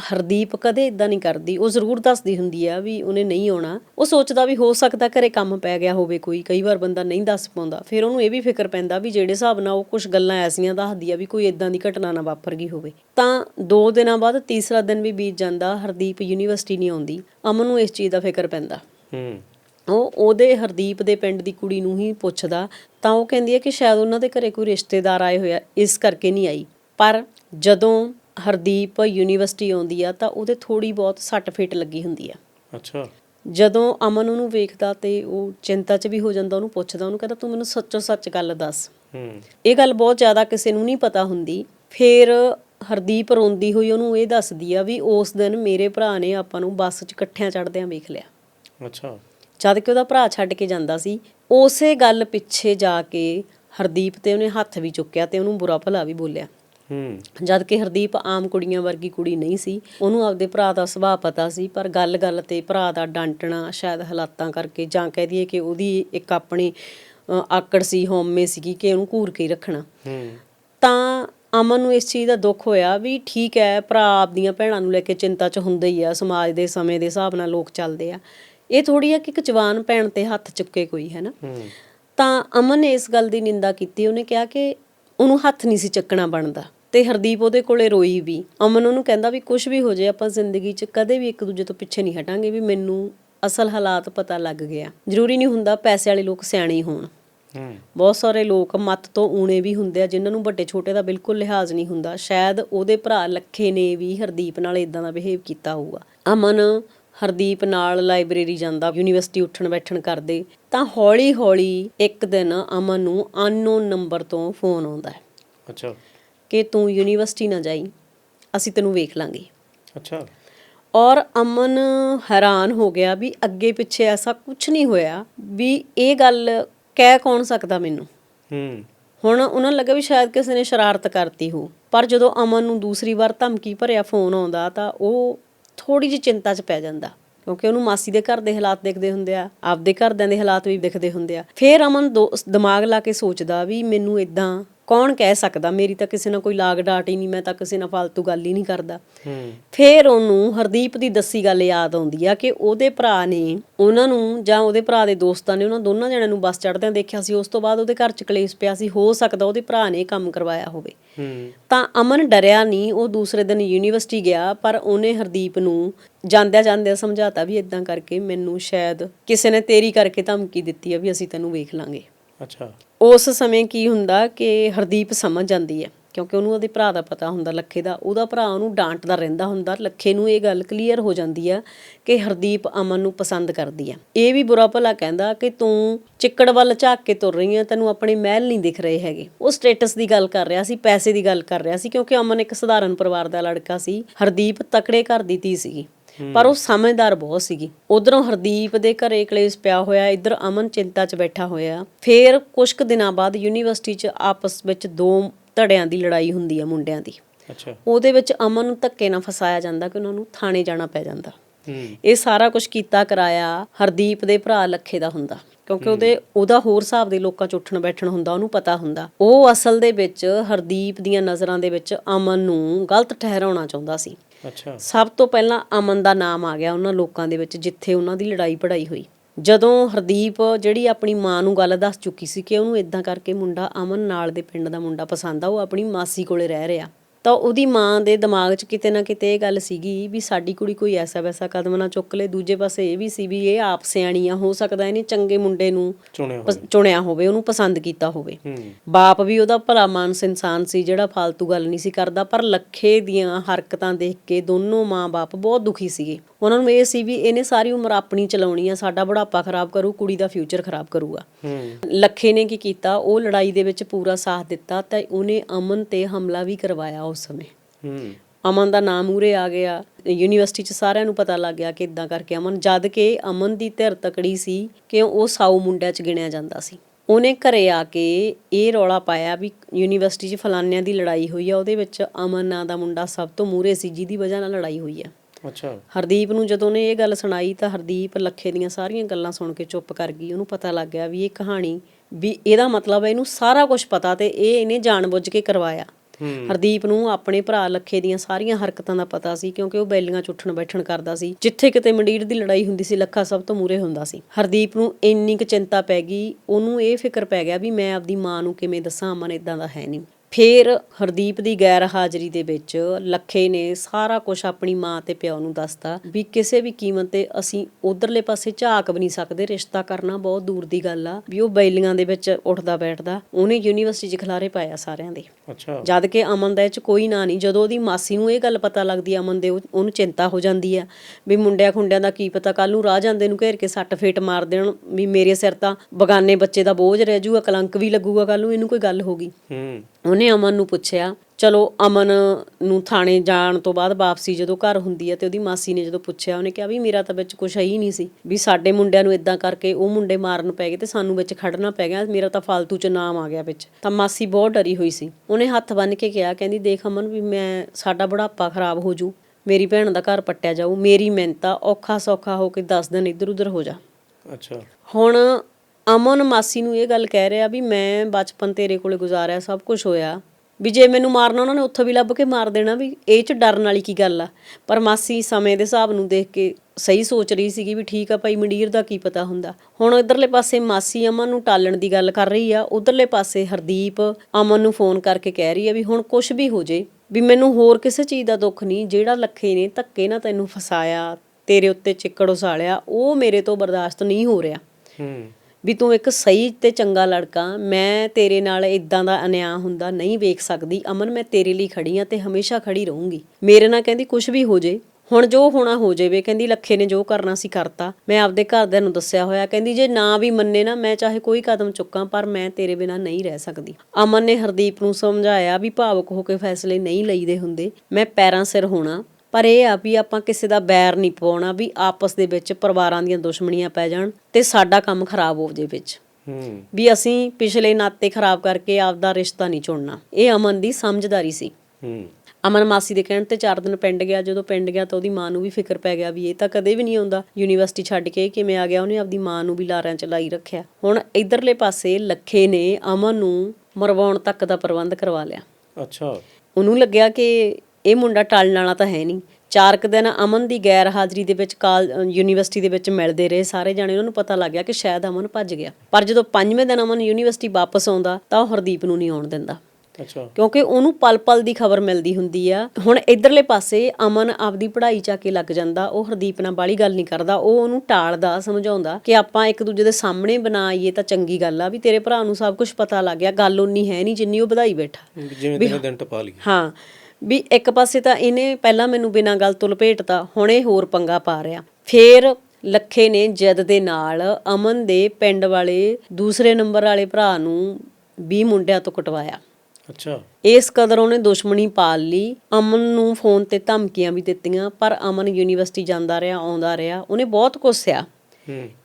ਹਰਦੀਪ ਕਦੇ ਇਦਾਂ ਨਹੀਂ ਕਰਦੀ। ਉਹ ਜ਼ਰੂਰ ਦੱਸਦੀ ਹੁੰਦੀ ਆ ਵੀ ਉਹਨੇ ਨਹੀਂ ਆਉਣਾ। ਉਹ ਸੋਚਦਾ ਵੀ ਹੋ ਸਕਦਾ ਘਰੇ ਕੰਮ ਪੈ ਗਿਆ ਹੋਵੇ ਕੋਈ। ਕਈ ਵਾਰ ਬੰਦਾ ਨਹੀਂ ਦੱਸ ਪਾਉਂਦਾ। ਫਿਰ ਉਹਨੂੰ ਇਹ ਵੀ ਫਿਕਰ ਪੈਂਦਾ ਵੀ ਜਿਹੜੇ ਹਿਸਾਬ ਨਾਲ ਉਹ ਕੁਝ ਗੱਲਾਂ ਐਸੀਆਂ ਦੱਸਦੀ ਆ ਵੀ ਕੋਈ ਇਦਾਂ ਦੀ ਘਟਨਾ ਨਾ ਵਾਪਰ ਗਈ ਹੋਵੇ। ਤਾਂ ਦੋ ਦਿਨਾਂ ਬਾਅਦ ਤੀਸਰਾ ਦਿਨ ਵੀ ਬੀਤ ਜਾਂਦਾ ਹਰਦੀਪ ਯੂਨੀਵਰਸਿਟੀ ਨਹੀਂ ਆਉਂਦੀ। ਅਮਨ ਨੂੰ ਇਸ ਚੀਜ਼ ਦਾ ਫਿਕਰ ਪੈਂਦਾ। ਹੂੰ। ਉਹ ਉਹਦੇ ਹਰਦੀਪ ਦੇ ਪਿੰਡ ਦੀ ਕੁੜੀ ਨੂੰ ਹੀ ਪੁੱਛਦਾ ਤਾਂ ਉਹ ਕਹਿੰਦੀ ਹੈ ਕਿ ਸ਼ਾਇਦ ਉਹਨਾਂ ਦੇ ਘਰੇ ਕੋਈ ਰਿਸ਼ਤੇਦਾਰ ਆਏ ਹੋਇਆ ਇਸ ਕਰਕੇ ਨਹੀਂ ਆਈ। ਪਰ ਜਦੋਂ ਹਰਦੀਪ ਯੂਨੀਵਰਸਿਟੀ ਆਉਂਦੀ ਆ ਤਾਂ ਉਹਦੇ ਥੋੜੀ ਬਹੁਤ ਸੱਟ ਫੇਟ ਲੱਗੀ ਹੁੰਦੀ ਆ। ਅੱਛਾ। ਜਦੋਂ ਅਮਨ ਉਹਨੂੰ ਵੇਖਦਾ ਤੇ ਉਹ ਚਿੰਤਾ 'ਚ ਵੀ ਹੋ ਜਾਂਦਾ ਉਹਨੂੰ ਪੁੱਛਦਾ ਉਹਨੂੰ ਕਹਿੰਦਾ ਤੂੰ ਮੈਨੂੰ ਸੱਚੋ ਸੱਚ ਗੱਲ ਦੱਸ। ਹੂੰ। ਇਹ ਗੱਲ ਬਹੁਤ ਜ਼ਿਆਦਾ ਕਿਸੇ ਨੂੰ ਨਹੀਂ ਪਤਾ ਹੁੰਦੀ। ਫਿਰ ਹਰਦੀਪ ਰੋਂਦੀ ਹੋਈ ਉਹਨੂੰ ਇਹ ਦੱਸਦੀ ਆ ਵੀ ਉਸ ਦਿਨ ਮੇਰੇ ਭਰਾ ਨੇ ਆਪਾਂ ਨੂੰ ਬੱਸ 'ਚ ਇਕੱਠਿਆਂ ਚੜਦਿਆਂ ਵੇਖ ਲਿਆ। ਅੱਛਾ। ਜਦ ਕਿ ਉਹਦਾ ਭਰਾ ਛੱਡ ਕੇ ਜਾਂਦਾ ਸੀ ਉਸੇ ਗੱਲ ਪਿੱਛੇ ਜਾ ਕੇ ਹਰਦੀਪ ਤੇ ਉਹਨੇ ਹੱਥ ਵੀ ਚੁੱਕਿਆ ਤੇ ਉਹਨੂੰ ਬੁਰਾ ਭਲਾ ਵੀ ਬੋਲਿਆ। ਹੂੰ। ਜਦ ਕਿ ਹਰਦੀਪ ਆਮ ਕੁੜੀਆਂ ਵਰਗੀ ਕੁੜੀ ਨਹੀਂ ਸੀ। ਉਹਨੂੰ ਆਪਦੇ ਭਰਾ ਦਾ ਸੁਭਾਅ ਪਤਾ ਸੀ ਪਰ ਗੱਲ-ਗੱਲ ਤੇ ਭਰਾ ਦਾ ਡਾਂਟਣਾ ਸ਼ਾਇਦ ਹਾਲਾਤਾਂ ਕਰਕੇ ਜਾਂ ਕਹਿ ਦਈਏ ਕਿ ਉਹਦੀ ਇੱਕ ਆਪਣੀ ਆਕੜ ਸੀ ਹਉਮੈ ਸੀਗੀ ਕਿ ਉਹਨੂੰ ਘੂਰ ਕੇ ਰੱਖਣਾ। ਹੂੰ। ਤਾਂ ਅਮਨ ਨੂੰ ਇਸ ਚੀਜ਼ ਦਾ ਦੁੱਖ ਹੋਇਆ ਵੀ ਠੀਕ ਹੈ ਭਰਾ ਆਪਦੀਆਂ ਭੈਣਾਂ ਨੂੰ ਲੈ ਕੇ ਚਿੰਤਾ 'ਚ ਹੁੰਦਾ ਹੀ ਆ ਸਮਾਜ ਦੇ ਸਮੇਂ ਦੇ ਹਿਸਾਬ ਨਾਲ ਲੋਕ ਚੱਲਦੇ ਆ। ਇਹ ਥੋੜੀ ਆ ਕਿ ਇੱਕ ਜਵਾਨ ਭੈਣ ਤੇ ਹੱਥ ਚੁੱਕੇ ਕੋਈ ਹੈ ਨਾ? ਤਾਂ ਅਮਨ ਨੇ ਇਸ ਗੱਲ ਦੀ ਨਿੰਦਾ ਕੀਤੀ ਉਹਨੇ ਕਿਹਾ ਕਿ ਉਹਨੂੰ ਹੱਥ ਨਹੀਂ ਸੀ ਚੱਕਣਾ ਬਣਦਾ। ਤੇ ਹਰਦੀਪ ਉਹਦੇ ਕੋਲੇ ਰੋਈ ਵੀ। ਅਮਨ ਉਹਨੂੰ ਕਹਿੰਦਾ ਵੀ ਕੁਝ ਵੀ ਹੋ ਜਾਏ ਆਪਾਂ ਜ਼ਿੰਦਗੀ 'ਚ ਕਦੇ ਵੀ ਇੱਕ ਦੂਜੇ ਤੋਂ ਪਿੱਛੇ ਨਹੀਂ ਹਟਾਂਗੇ ਵੀ ਮੈਨੂੰ ਅਸਲ ਹਾਲਾਤ ਪਤਾ ਲੱਗ ਗਿਆ। ਜ਼ਰੂਰੀ ਨਹੀਂ ਹੁੰਦਾ ਪੈਸੇ ਵਾਲੇ ਲੋਕ ਸਿਆਣੇ ਹੋਣ। ਹੂੰ। ਬਹੁਤ ਸਾਰੇ ਲੋਕ ਮੱਤ ਤੋਂ ਊਣੇ ਵੀ ਹੁੰਦੇ ਆ ਜਿਨ੍ਹਾਂ ਨੂੰ ਵੱਡੇ ਛੋਟੇ ਦਾ ਬਿਲਕੁਲ ਲਿਹਾਜ਼ ਨਹੀਂ ਹੁੰਦਾ। ਸ਼ਾਇਦ ਉਹਦੇ ਭਰਾ ਲੱਖੇ ਨੇ ਵੀ ਹਰਦੀਪ ਨਾਲ ਇਦਾਂ ਦਾ ਬਿਹੇਵ ਕੀਤਾ ਹੋਊਗਾ। ਅਮਨ ਹਰਦੀਪ ਨਾਲ ਲਾਇਬ੍ਰੇਰੀ ਜਾਂਦਾ ਯੂਨੀਵਰਸਿਟੀ ਉੱਠਣ ਬੈਠਣ ਕਰਦੇ ਤਾਂ ਹੌਲੀ ਹੌਲੀ ਇੱਕ ਦਿਨ ਅਮਨ ਨੂੰ ਅਨਨੋਨ ਨੰਬਰ ਤੋਂ ਫੋਨ ਆਉਂਦਾ ਹੈ। ਅੱਛਾ। ਕਿ ਤੂੰ ਯੂਨੀਵਰਸਿਟੀ ਨਾ ਜਾਈ ਅਸੀਂ ਤੈਨੂੰ ਵੇਖ ਲਾਂਗੇ। ਅੱਛਾ। ਔਰ ਅਮਨ ਹੈਰਾਨ ਹੋ ਗਿਆ ਵੀ ਅੱਗੇ ਪਿੱਛੇ ਐਸਾ ਕੁਝ ਨਹੀਂ ਹੋਇਆ ਵੀ ਇਹ ਗੱਲ ਕਹਿ ਕੌਣ ਸਕਦਾ ਮੈਨੂੰ? ਹੂੰ। ਹੁਣ ਉਹਨਾਂ ਲੱਗਾ ਵੀ ਸ਼ਾਇਦ ਕਿਸੇ ਨੇ ਸ਼ਰਾਰਤ ਕਰਤੀ ਹੋ ਪਰ ਜਦੋਂ ਅਮਨ ਨੂੰ ਦੂਸਰੀ ਵਾਰ ਧਮਕੀ ਭਰਿਆ ਫੋਨ ਆਉਂਦਾ ਤਾਂ ਉਹ ਥੋੜੀ ਜਿਹੀ ਚਿੰਤਾ 'ਚ ਪੈ ਜਾਂਦਾ। ਕਿਉਂਕਿ ਉਹਨੂੰ ਮਾਸੀ ਦੇ ਘਰ ਦੇ ਹਾਲਾਤ ਦੇਖਦੇ ਹੁੰਦੇ ਆ ਆਪਦੇ ਘਰਦਿਆਂ ਦੇ ਹਾਲਾਤ ਵੀ ਦਿਖਦੇ ਹੁੰਦੇ ਆ। ਫੇਰ ਅਮਨ ਦਿਮਾਗ ਲਾ ਕੇ ਸੋਚਦਾ ਵੀ ਮੈਨੂੰ ਇਦਾਂ ਕੌਣ ਕਹਿ ਸਕਦਾ? ਮੇਰੀ ਤਾਂ ਕਿਸੇ ਨਾਲ ਕੋਈ ਲਾਗ ਡਾਟ ਹੀ ਨਹੀਂ ਮੈਂ ਤਾਂ ਕਿਸੇ ਨਾਲ ਫालतू ਗੱਲ ਹੀ ਨਹੀਂ ਕਰਦਾ। ਫੇਰ ਉਹਨੂੰ ਹਰਦੀਪ ਦੀ ਦੱਸੀ ਗੱਲ ਯਾਦ ਆਉਂਦੀ ਆ ਕਿ ਉਹਦੇ ਭਰਾ ਨੇ ਉਹਨਾਂ ਨੂੰ ਜਾਂ ਉਹਦੇ ਭਰਾ ਦੇ ਦੋਸਤਾਂ ਨੇ ਉਹਨਾਂ ਦੋਨਾਂ ਜਣਿਆਂ ਨੂੰ ਬੱਸ ਚੜ੍ਹਦਿਆਂ ਦੇਖਿਆ ਸੀ। ਉਸ ਤੋਂ ਬਾਅਦ ਉਹਦੇ ਘਰ ਚ ਕਲੇਸ਼ ਪਿਆ ਸੀ। ਹੋ ਸਕਦਾ ਉਹਦੇ ਭਰਾ ਨੇ ਕੰਮ ਕਰਵਾਇਆ ਹੋਵੇ। ਤਾਂ ਅਮਨ ਡਰਿਆ ਨਹੀਂ ਉਹ ਦੂਸਰੇ ਦਿਨ ਯੂਨੀਵਰਸਿਟੀ ਗਿਆ ਪਰ ਉਹਨੇ ਹਰਦੀਪ ਨੂੰ ਜਾਂਦਿਆਂ ਜਾਂਦਿਆਂ ਸਮਝਾਤਾ ਵੀ ਇਦਾਂ ਕਰਕੇ ਮੈਨੂੰ ਸ਼ਾਇਦ ਕਿਸੇ ਨੇ ਤੇਰੀ ਕਰਕੇ ਧਮਕੀ ਦਿੱਤੀ ਆ ਵੀ ਅਸੀਂ ਤੈਨੂੰ ਵੇਖ ਲਾਂਗੇ। ਅੱਛਾ। ਉਸ ਸਮੇਂ ਕੀ ਹੁੰਦਾ ਕਿ ਹਰਦੀਪ ਸਮਝ ਜਾਂਦੀ ਹੈ, ਕਿਉਂਕਿ ਉਹਨੂੰ ਉਹਦੇ ਭਰਾ ਦਾ ਪਤਾ ਹੁੰਦਾ, ਲੱਖੇ ਦਾ। ਉਹਦਾ ਭਰਾ ਉਹਨੂੰ ਡਾਂਟਦਾ ਰਹਿੰਦਾ ਹੁੰਦਾ। ਲੱਖੇ ਨੂੰ ਇਹ ਗੱਲ ਕਲੀਅਰ ਹੋ ਜਾਂਦੀ ਆ ਕਿ ਹਰਦੀਪ ਅਮਨ ਨੂੰ ਪਸੰਦ ਕਰਦੀ ਆ ਇਹ ਵੀ ਬੁਰਾ ਭਲਾ ਕਹਿੰਦਾ ਕਿ ਤੂੰ ਚਿੱਕੜ ਵੱਲ ਝਾਕ ਕੇ ਤੁਰ ਰਹੀ ਆ ਤੈਨੂੰ ਆਪਣੇ ਮਹਿਲ ਨਹੀਂ ਦਿਖ ਰਹੇ ਹੈਗੇ। ਉਹ ਸਟੇਟਸ ਦੀ ਗੱਲ ਕਰ ਰਿਹਾ ਸੀ, ਪੈਸੇ ਦੀ ਗੱਲ ਕਰ ਰਿਹਾ ਸੀ, ਕਿਉਂਕਿ ਅਮਨ ਇੱਕ ਸਧਾਰਨ ਪਰਿਵਾਰ ਦਾ ਲੜਕਾ ਸੀ। ਹਰਦੀਪ ਤਕੜੇ ਘਰ ਦੀ ਧੀ ਸੀਗੀ। ਪਰ ਉਹ ਸਮਝਦਾਰ ਬਹੁਤ ਸੀਗੀ। ਉਧਰੋਂ ਹਰਦੀਪ ਦੇ ਘਰੇ ਕਲੇਸ਼ ਪਿਆ ਹੋਇਆ ਇੱਧਰ ਅਮਨ ਚਿੰਤਾ 'ਚ ਬੈਠਾ ਹੋਇਆ। ਫੇਰ ਕੁਝ ਕੁ ਦਿਨਾਂ ਬਾਅਦ ਯੂਨੀਵਰਸਿਟੀ 'ਚ ਆਪਸ ਵਿੱਚ ਦੋ ਧੜਿਆਂ ਦੀ ਲੜਾਈ ਹੁੰਦੀ ਆ ਮੁੰਡਿਆਂ ਦੀ। ਅੱਛਾ। ਉਹਦੇ ਵਿੱਚ ਅਮਨ ਨੂੰ ਧੱਕੇ ਨਾਲ ਫਸਾਇਆ ਜਾਂਦਾ ਕਿ ਉਹਨਾਂ ਨੂੰ ਥਾਣੇ ਜਾਣਾ ਪੈ ਜਾਂਦਾ। ਇਹ ਸਾਰਾ ਕੁਝ ਕੀਤਾ ਕਰਾਇਆ ਹਰਦੀਪ ਦੇ ਭਰਾ ਲੱਖੇ ਦਾ ਹੁੰਦਾ। ਕਿਉਂਕਿ ਉਹਦੇ ਉਹਦਾ ਹੋਰ ਹਿਸਾਬ ਦੇ ਲੋਕਾਂ 'ਚ ਉੱਠਣ ਬੈਠਣ ਹੁੰਦਾ ਉਹਨੂੰ ਪਤਾ ਹੁੰਦਾ। ਉਹ ਅਸਲ ਦੇ ਵਿੱਚ ਹਰਦੀਪ ਦੀਆਂ ਨਜ਼ਰਾਂ ਦੇ ਵਿੱਚ ਅਮਨ ਨੂੰ ਗਲਤ ਠਹਿਰਾਉਣਾ ਚਾਹੁੰਦਾ ਸੀ। ਅੱਛਾ। ਸਭ ਤੋਂ ਪਹਿਲਾਂ ਅਮਨ ਦਾ ਨਾਮ ਆ ਗਿਆ ਉਹਨਾਂ ਲੋਕਾਂ ਦੇ ਵਿੱਚ ਜਿੱਥੇ ਉਹਨਾਂ ਦੀ ਲੜਾਈ ਪੜਾਈ ਹੋਈ। ਜਦੋਂ ਹਰਦੀਪ ਜਿਹੜੀ ਆਪਣੀ ਮਾਂ ਨੂੰ ਗੱਲ ਦੱਸ ਚੁੱਕੀ ਸੀ ਕਿ ਉਹਨੂੰ ਇਦਾਂ ਕਰਕੇ ਮੁੰਡਾ ਅਮਨ ਨਾਲ ਦੇ ਪਿੰਡ ਦਾ ਮੁੰਡਾ ਪਸੰਦ ਆ, ਉਹ ਆਪਣੀ ਮਾਸੀ ਕੋਲੇ ਰਹਿ ਰਿਹਾ। ਤਾਂ ਉਹਦੀ ਮਾਂ ਦੇ ਦਿਮਾਗ 'ਚ ਕਿਤੇ ਨਾ ਕਿਤੇ ਇਹ ਗੱਲ ਸੀਗੀ ਵੀ ਸਾਡੀ ਕੁੜੀ ਕੋਈ ਐਸਾ ਵੈਸਾ ਕਦਮ ਨਾ ਚੁੱਕ ਲੇ ਦੂਜੇ ਪਾਸੇ ਇਹ ਵੀ ਸੀ ਵੀ ਇਹ ਆਪ ਸਿਆਣੀ ਆ ਹੋ ਸਕਦਾ ਇਹਨੇ ਚੰਗੇ ਮੁੰਡੇ ਨੂੰ ਚੁਣਿਆ ਹੋਵੇ। ਉਹਨੂੰ ਪਸੰਦ ਕੀਤਾ ਹੋਵੇ। ਬਾਪ ਵੀ ਉਹਦਾ ਭਲਾ ਮਾਨਸ ਇਨਸਾਨ ਸੀ ਜਿਹੜਾ ਫालतू ਗੱਲ ਨਹੀਂ ਸੀ ਕਰਦਾ ਪਰ ਲੱਖੇ ਦੀਆਂ ਹਰਕਤਾਂ ਦੇਖ ਕੇ ਦੋਨੋਂ ਮਾਂ-ਬਾਪ ਬਹੁਤ ਦੁਖੀ ਸੀਗੇ। ਉਹਨਾਂ ਨੂੰ ਇਹ ਸੀ ਵੀ ਇਹਨੇ ਸਾਰੀ ਉਮਰ ਆਪਣੀ ਚਲਾਉਣੀ ਆ ਸਾਡਾ ਬੁਢਾਪਾ ਖਰਾਬ ਕਰੂ ਕੁੜੀ ਦਾ ਫਿਊਚਰ ਖਰਾਬ ਕਰੂਗਾ। ਲੱਖੇ ਨੇ ਕੀ ਕੀਤਾ ਉਹ ਲੜਾਈ ਦੇ ਵਿੱਚ ਪੂਰਾ ਸਾਥ ਦਿੱਤਾ ਤਾਂ ਉਹਨੇ ਅਮਨ ਤੇ ਹਮਲਾ ਵੀ ਕਰਵਾਇਆ ਉਸ ਸਮੇਂ। ਅਮਨ ਦਾ ਨਾਮ ਉਰੇ ਆ ਗਿਆ। ਯੂਨੀਵਰਸਿਟੀ 'ਚ ਸਾਰਿਆਂ ਨੂੰ ਪਤਾ ਲੱਗ ਗਿਆ ਕਿ ਇਦਾਂ ਕਰਕੇ ਅਮਨ ਜਦ ਕਿ ਅਮਨ ਦੀ ਧਿਰ ਤਕੜੀ ਸੀ ਕਿ ਉਹ ਸਾਊ ਮੁੰਡਿਆਂ 'ਚ ਗਿਣਿਆ ਜਾਂਦਾ ਸੀ। ਉਹਨੇ ਘਰੇ ਆ ਕੇ ਇਹ ਰੌਲਾ ਪਾਇਆ ਵੀ ਯੂਨੀਵਰਸਿਟੀ 'ਚ ਫਲਾਨਿਆਂ ਦੀ ਲੜਾਈ ਹੋਈ ਆ ਉਹਦੇ ਵਿੱਚ ਅਮਨ ਨਾਂ ਦਾ ਮੁੰਡਾ ਸਭ ਤੋਂ ਮੂਹਰੇ ਸੀ ਜਿਹਦੀ ਵਜ੍ਹਾ ਨਾਲ ਲੜਾਈ ਹੋਈ ਆ। ਅੱਛਾ। ਹਰਦੀਪ ਨੂੰ ਜਦੋਂ ਨੇ ਇਹ ਗੱਲ ਸੁਣਾਈ ਤਾਂ ਹਰਦੀਪ ਲੱਖੇ ਦੀਆਂ ਸਾਰੀਆਂ ਗੱਲਾਂ ਸੁਣ ਕੇ ਚੁੱਪ ਕਰ ਗਈ। ਉਹਨੂੰ ਪਤਾ ਲੱਗ ਗਿਆ ਵੀ ਇਹ ਕਹਾਣੀ ਵੀ ਇਹਦਾ ਮਤਲਬ ਹੈ ਇਹਨੂੰ ਸਾਰਾ ਕੁਝ ਪਤਾ ਤੇ ਇਹ ਇਹਨੇ ਜਾਣਬੁੱਝ ਕੇ ਕਰਵਾਇਆ। ਹਰਦੀਪ ਨੂੰ ਆਪਣੇ ਭਰਾ ਲੱਖੇ ਦੀਆਂ ਸਾਰੀਆਂ ਹਰਕਤਾਂ ਦਾ ਪਤਾ ਸੀ ਕਿਉਂਕਿ ਉਹ ਬੈਲੀਆਂ 'ਚ ਉੱਠਣ ਬੈਠਣ ਕਰਦਾ ਸੀ। ਜਿੱਥੇ ਕਿਤੇ ਮੰਡੀਰ ਦੀ ਲੜਾਈ ਹੁੰਦੀ ਸੀ ਲੱਖਾ ਸਭ ਤੋਂ ਮੂਰੇ ਹੁੰਦਾ ਸੀ। ਹਰਦੀਪ ਨੂੰ ਇੰਨੀ ਕੁ ਚਿੰਤਾ ਪੈ ਗਈ ਉਹਨੂੰ ਇਹ ਫਿਕਰ ਪੈ ਗਿਆ ਵੀ ਮੈਂ ਆਪਦੀ ਮਾਂ ਨੂੰ ਕਿਵੇਂ ਦੱਸਾਂ ਅਮਨ ਇਦਾਂ ਦਾ ਹੈ ਨਹੀਂ। ਫੇਰ ਹਰਦੀਪ ਦੀ ਗੈਰ ਹਾਜ਼ਰੀ ਦੇ ਵਿੱਚ ਲੱਖੇ ਨੇ ਸਾਰਾ ਕੁਝ ਆਪਣੀ ਮਾਂ ਤੇ ਪਿਓ ਨੂੰ ਦੱਸਤਾ ਵੀ ਕਿਸੇ ਵੀ ਕੀਮਤ ਤੇ ਅਸੀਂ ਉਧਰਲੇ ਪਾਸੇ ਝਾਕ ਵੀ ਨਹੀਂ ਸਕਦੇ ਰਿਸ਼ਤਾ ਕਰਨਾ ਬਹੁਤ ਦੂਰ ਦੀ ਗੱਲ ਆ ਵੀ ਉਹ ਬੈਲੀਆਂ ਦੇ ਵਿੱਚ ਉੱਠਦਾ ਬੈਠਦਾ ਉਹਨੇ ਯੂਨੀਵਰਸਿਟੀ 'ਚ ਖਿਲਾਰੇ ਪਾਇਆ ਸਾਰਿਆਂ ਦੇ। ਅੱਛਾ। ਜਦ ਕਿ ਅਮਨ ਦਾ ਇਹ ਚ ਕੋਈ ਨਾਂ ਨਹੀਂ ਜਦੋਂ ਉਹਦੀ ਮਾਸੀ ਨੂੰ ਇਹ ਗੱਲ ਪਤਾ ਲੱਗਦੀ ਆ ਅਮਨ ਦੇ ਉਹ- ਉਹਨੂੰ ਚਿੰਤਾ ਹੋ ਜਾਂਦੀ ਆ ਵੀ ਮੁੰਡਿਆਂ ਖੁੰਡਿਆਂ ਦਾ ਕੀ ਪਤਾ ਕੱਲ ਨੂੰ ਰਾਹ ਜਾਂਦੇ ਨੂੰ ਘੇਰ ਕੇ ਸੱਟ ਫੇਟ ਮਾਰ ਦੇਣ ਵੀ ਮੇਰੇ ਸਿਰ ਤਾਂ ਬਗਾਨੇ ਬੱਚੇ ਦਾ ਬੋਝ ਰਹਿ ਜਾਊਗਾ ਕਲੰਕ ਵੀ ਲੱਗੂਗਾ ਕੱਲ ਨੂੰ ਇਹਨੂੰ ਕੋਈ ਗੱਲ ਹੋ ਗਈ। ਹੂੰ। ਉਹਨੇ ਅਮਨ ਨੂੰ ਪੁੱਛਿਆ ਚਲੋ ਅਮਨ ਨੂੰ ਥਾਣੇ ਜਾਣ ਤੋਂ ਬਾਅਦ ਵਾਪਸੀ ਜਦੋਂ ਘਰ ਹੁੰਦੀ ਹੈ ਤੇ ਉਹਦੀ ਮਾਸੀ ਨੇ ਜਦੋਂ ਪੁੱਛਿਆ ਉਹਨੇ ਕਿਹਾ ਵੀ ਮੇਰਾ ਤਾਂ ਵਿੱਚ ਕੁਝ ਹੈ ਹੀ ਨਹੀਂ ਸੀ ਵੀ ਸਾਡੇ ਮੁੰਡਿਆਂ ਨੂੰ ਇਦਾਂ ਕਰਕੇ ਉਹ ਮੁੰਡੇ ਮਾਰਨ ਪੈ ਗਏ ਤੇ ਸਾਨੂੰ ਵਿੱਚ ਖੜਨਾ ਪੈ ਗਿਆ ਮੇਰਾ ਤਾਂ ਫालतू ਚ ਨਾਮ ਆ ਗਿਆ ਵਿੱਚ। ਤਾਂ ਮਾਸੀ ਬਹੁਤ ਡਰੀ ਹੋਈ ਸੀ। ਉਹਨੇ ਹੱਥ ਬੰਨ ਕੇ ਕਿਹਾ ਕਹਿੰਦੀ ਦੇਖ ਅਮਨ ਵੀ ਮੈਂ ਸਾਡਾ ਬੁਢਾਪਾ ਖਰਾਬ ਹੋ ਜੂ ਮੇਰੀ ਭੈਣ ਦਾ ਘਰ ਪੱਟਿਆ ਜਾਊ ਮੇਰੀ ਮਿਹਨਤਾਂ ਔਖਾ ਸੌਖਾ ਹੋ ਕੇ 10 ਦਿਨ ਇੱਧਰ ਉੱਧਰ ਹੋ ਜਾ। ਅੱਛਾ। ਹੁਣ ਅਮਨ ਮਾਸੀ ਨੂੰ ਇਹ ਗੱਲ ਕਹਿ ਰਿਹਾ ਵੀ ਮੈਂ ਬਚਪਨ ਤੇਰੇ ਕੋਲੇ ਗੁਜ਼ਾਰਿਆ, ਸਭ ਕੁਝ ਹੋਇਆ। ਵੀ ਜੇ ਮੈਨੂੰ ਮਾਰਨਾ ਉਹਨਾਂ ਨੇ ਉੱਥੋਂ ਵੀ ਲੱਭ ਕੇ ਮਾਰ ਦੇਣਾ ਵੀ ਇਹ ਚ ਡਰਨ ਵਾਲੀ ਕੀ ਗੱਲ ਆ? ਪਰ ਮਾਸੀ ਸਮੇਂ ਦੇ ਹਿਸਾਬ ਨੂੰ ਦੇਖ ਕੇ ਸਹੀ ਸੋਚ ਰਹੀ ਸੀਗੀ ਵੀ ਠੀਕ ਆ ਭਾਈ, ਮੰਡੀਰ ਦਾ ਕੀ ਪਤਾ ਹੁੰਦਾ। ਹੁਣ ਇਧਰਲੇ ਪਾਸੇ ਮਾਸੀ ਅਮਨ ਨੂੰ ਟਾਲਣ ਦੀ ਗੱਲ ਕਰ ਰਹੀ ਆ, ਉਧਰਲੇ ਪਾਸੇ ਹਰਦੀਪ ਅਮਨ ਨੂੰ ਫੋਨ ਕਰਕੇ ਕਹਿ ਰਹੀ ਆ ਵੀ ਹੁਣ ਕੁਝ ਵੀ ਹੋ ਜੇ, ਵੀ ਮੈਨੂੰ ਹੋਰ ਕਿਸੇ ਚੀਜ਼ ਦਾ ਦੁੱਖ ਨਹੀਂ, ਜਿਹੜਾ ਲੱਖੇ ਨੇ ਧੱਕੇ ਨਾਲ ਤੈਨੂੰ ਫਸਾਇਆ, ਤੇਰੇ ਉੱਤੇ ਚਿੱਕੜ ਉਸਾਲਿਆ, ਉਹ ਮੇਰੇ ਤੋਂ ਬਰਦਾਸ਼ਤ ਨਹੀਂ ਹੋ ਰਿਹਾ। ਹੂੰ। ਵੀ ਤੂੰ ਇੱਕ ਸਹੀ ਤੇ ਚੰਗਾ ਲੜਕਾ, ਮੈਂ ਤੇਰੇ ਨਾਲ ਇਦਾਂ ਦਾ ਅਨਿਆਂ ਹੁੰਦਾ ਨਹੀਂ ਵੇਖ ਸਕਦੀ। ਅਮਨ, ਮੈਂ ਤੇਰੇ ਲਈ ਖੜੀ ਆ ਤੇ ਹਮੇਸ਼ਾ ਖੜੀ ਰਹੂੰਗੀ। ਮੇਰੇ ਨਾਲ ਕਹਿੰਦੀ ਕੁਝ ਵੀ ਹੋ ਜੇ, ਹੁਣ ਜੋ ਹੋਣਾ ਹੋ ਜਾਵੇ। ਕਹਿੰਦੀ, ਲੱਖੇ ਨੇ ਜੋ ਕਰਨਾ ਸੀ ਕਰਤਾ। ਮੈਂ ਆਪਦੇ ਘਰਦਿਆਂ ਨੂੰ ਦੱਸਿਆ ਹੋਇਆ। ਕਹਿੰਦੀ, ਜੇ ਨਾ ਵੀ ਮੰਨੇ ਨਾ, ਮੈਂ ਚਾਹੇ ਕੋਈ ਕਦਮ ਚੁੱਕਾਂ, ਪਰ ਮੈਂ ਤੇਰੇ ਬਿਨਾ ਨਹੀਂ ਰਹਿ ਸਕਦੀ। ਅਮਨ ਨੇ ਹਰਦੀਪ ਨੂੰ ਸਮਝਾਇਆ ਵੀ ਭਾਵੁਕ ਹੋ ਕੇ ਫੈਸਲੇ ਨਹੀਂ ਲਈਦੇ ਹੁੰਦੇ। ਮੈਂ ਪੈਰਾਂ ਸਿਰ ਹੋਣਾ ਪਰ ਇਹ ਆ ਵੀ ਆਪਾਂ ਕਿਸੇ ਦਾ ਬੈਰ ਨਹੀਂ ਪਾਉਣਾ ਵੀ ਆਪਸ ਦੇ ਵਿੱਚ ਪਰਿਵਾਰਾਂ ਦੀਆਂ ਦੁਸ਼ਮਣੀਆਂ ਪੈ ਜਾਣ ਤੇ ਸਾਡਾ ਕੰਮ ਖਰਾਬ ਹੋ ਜੇ ਵਿੱਚ। ਹੂੰ। ਵੀ ਅਸੀਂ ਪਿਛਲੇ ਨਾਤੇ ਖਰਾਬ ਕਰਕੇ ਆਪਦਾ ਰਿਸ਼ਤਾ ਨਹੀਂ ਚੁਣਨਾ। ਇਹ ਅਮਨ ਦੀ ਸਮਝਦਾਰੀ ਸੀ। ਹੂੰ। ਅਮਨ ਮਾਸੀ ਦੇ ਕਹਿਣ ਤੇ 4 ਦਿਨ ਪਿੰਡ ਗਿਆ ਜਦੋਂ ਪਿੰਡ ਗਿਆ ਤਾਂ ਉਹਦੀ ਮਾਂ ਨੂੰ ਵੀ ਫਿਕਰ ਪੈ ਗਿਆ ਵੀ ਇਹ ਤਾਂ ਕਦੇ ਵੀ ਨਹੀਂ ਆਉਂਦਾ। ਯੂਨੀਵਰਸਿਟੀ ਛੱਡ ਕੇ ਕਿਵੇਂ ਆ ਗਿਆ ਉਹਨੇ ਆਪਦੀ ਮਾਂ ਨੂੰ ਵੀ ਲਾਰਿਆਂ ਚ ਲਾਈ ਰੱਖਿਆ। ਹੁਣ ਇਧਰਲੇ ਪਾਸੇ ਲੱਖੇ ਨੇ ਅਮਨ ਨੂੰ ਮਰਵਾਉਣ ਤੱਕ ਦਾ ਪ੍ਰਬੰਧ ਕਰਵਾ ਲਿਆ। ਅੱਛਾ। ਉਹਨੂੰ ਲੱਗਿਆ ਕਿ ਇਹ ਮੁੰਡਾ ਟਲਣ ਵਾਲਾ ਤਾਂ ਹੈ ਨਹੀਂ। ਚਾਰ ਕੁ ਦਿਨ ਅਮਨ ਦੀ ਗੈਰ ਹਾਜ਼ਰੀ ਦੇ ਵਿੱਚ ਕਾਲ ਯੂਨੀਵਰਸਿਟੀ ਦੇ ਵਿੱਚ ਮਿਲਦੇ ਰਹੇ। ਸਾਰੇ ਜਾਣੇ ਉਹਨਾਂ ਨੂੰ ਪਤਾ ਲੱਗ ਗਿਆ ਕਿ ਸ਼ਾਇਦ ਅਮਨ ਭੱਜ ਗਿਆ। ਪਰ ਜਦੋਂ ਪੰਜਵੇਂ ਦਿਨ ਅਮਨ ਯੂਨੀਵਰਸਿਟੀ ਵਾਪਸ ਆਉਂਦਾ ਤਾਂ ਉਹ ਹਰਦੀਪ ਨੂੰ ਨਹੀਂ ਆਉਣ ਦਿੰਦਾ। ਅੱਛਾ। ਕਿਉਂਕਿ ਉਹਨੂੰ ਪਲ-ਪਲ ਦੀ ਖਬਰ ਮਿਲਦੀ ਹੁੰਦੀ ਆ। ਹੁਣ ਇਧਰਲੇ ਪਾਸੇ ਅਮਨ ਆਪਦੀ ਪੜ੍ਹਾਈ ਚਾ ਕੇ ਲੱਗ ਜਾਂਦਾ। ਉਹ ਹਰਦੀਪ ਨਾਲ ਬਾਲੀ ਗੱਲ ਨਹੀਂ ਕਰਦਾ। ਉਹ ਉਹਨੂੰ ਟਾਲਦਾ ਸਮਝਾਉਂਦਾ ਕਿ ਆਪਾਂ ਇੱਕ ਦੂਜੇ ਦੇ ਸਾਹਮਣੇ ਬਣਾਈਏ ਤਾਂ ਚੰਗੀ ਗੱਲ ਆ ਵੀ ਤੇਰੇ ਭਰਾ ਨੂੰ ਸਭ ਕੁਝ ਪਤਾ ਲੱਗ ਗਿਆ। ਗੱਲ ਉਨੀ ਹੈ ਨਹੀਂ ਜਿੰਨੀ ਉਹ ਵਧਾਈ ਬੈਠਾ। ਜਿਵੇਂ ਦਿਨ ਟਪਾ ਲਈ ਹਾਂ। ਵੀ ਇੱਕ ਪਾਸੇ ਤਾਂ ਇਹਨੇ ਪਹਿਲਾਂ ਮੈਨੂੰ ਬਿਨਾਂ ਗੱਲ ਤੋਂ ਲਪੇਟਤਾ ਹੁਣ ਇਹ ਹੋਰ ਪੰਗਾ ਪਾ ਰਿਹਾ। ਫੇਰ ਲੱਖੇ ਨੇ ਜਿੱਦ ਦੇ ਨਾਲ ਅਮਨ ਦੇ ਪਿੰਡ ਵਾਲੇ ਦੂਸਰੇ ਨੰਬਰ ਵਾਲੇ ਭਰਾ ਨੂੰ 20 ਮੁੰਡਿਆਂ ਤੋਂ ਕਟਵਾਇਆ। ਅੱਛਾ। ਇਸ ਕਦਰ ਉਹਨੇ ਦੁਸ਼ਮਣੀ ਪਾਲ ਲਈ। ਅਮਨ ਨੂੰ ਫੋਨ ਤੇ ਧਮਕੀਆਂ ਵੀ ਦਿੱਤੀਆਂ ਪਰ ਅਮਨ ਯੂਨੀਵਰਸਿਟੀ ਜਾਂਦਾ ਰਿਹਾ ਆਉਂਦਾ ਰਿਹਾ। ਉਹਨੇ ਬਹੁਤ ਕੋਸਿਆ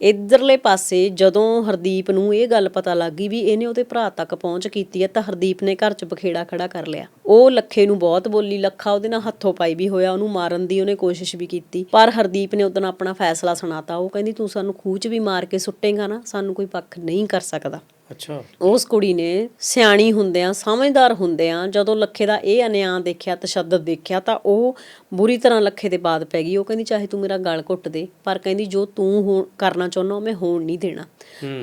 ਇਧਰਲੇ ਪਾਸੇ ਜਦੋਂ ਹਰਦੀਪ ਨੂੰ ਇਹ ਗੱਲ ਪਤਾ ਲੱਗ ਗਈ ਵੀ ਇਹਨੇ ਉਹਦੇ ਭਰਾ ਤੱਕ ਪਹੁੰਚ ਕੀਤੀ ਹੈ ਤਾਂ ਹਰਦੀਪ ਨੇ ਘਰ 'ਚ ਬਖੇੜਾ ਖੜਾ ਕਰ ਲਿਆ। ਉਹ ਲੱਖੇ ਨੂੰ ਬਹੁਤ ਬੋਲੀ, ਲੱਖਾ ਉਹਦੇ ਨਾਲ ਹੱਥੋਂ ਪਾਈ ਵੀ ਹੋਇਆ, ਉਹਨੂੰ ਮਾਰਨ ਦੀ ਉਹਨੇ ਕੋਸ਼ਿਸ਼ ਵੀ ਕੀਤੀ, ਪਰ ਹਰਦੀਪ ਨੇ ਉਦੋਂ ਆਪਣਾ ਫੈਸਲਾ ਸੁਣਾਤਾ। ਉਹ ਕਹਿੰਦੀ, ਤੂੰ ਸਾਨੂੰ ਖੂਹ 'ਚ ਵੀ ਮਾਰ ਕੇ ਸੁੱਟੇਗਾ ਨਾ, ਸਾਨੂੰ ਕੋਈ ਪੱਖ ਨਹੀਂ ਕਰ ਸਕਦਾ। ਅੱਛਾ। ਉਸ ਕੁੜੀ ਨੇ ਸਿਆਣੀ ਹੁੰਦਿਆਂ ਸਮਝਦਾਰ ਹੁੰਦਿਆਂ ਜਦੋਂ ਲੱਖੇ ਦਾ ਇਹ ਅਨਿਆਂ ਦੇਖਿਆ ਤਸ਼ੱਦਦ ਦੇਖਿਆ ਤਾਂ ਉਹ ਬੁਰੀ ਤਰ੍ਹਾਂ ਲੱਖੇ ਦੇ ਬਾਦ ਪੈ ਗਈ। ਉਹ ਕਹਿੰਦੀ ਚਾਹੇ ਤੂੰ ਮੇਰਾ ਗਲ ਘੁੱਟ ਦੇ ਪਰ ਕਹਿੰਦੀ ਜੋ ਤੂੰ ਹੋ ਕਰਨਾ ਚਾਹੁੰਦਾ ਮੈਂ ਹੋਣ ਨਹੀਂ ਦੇਣਾ।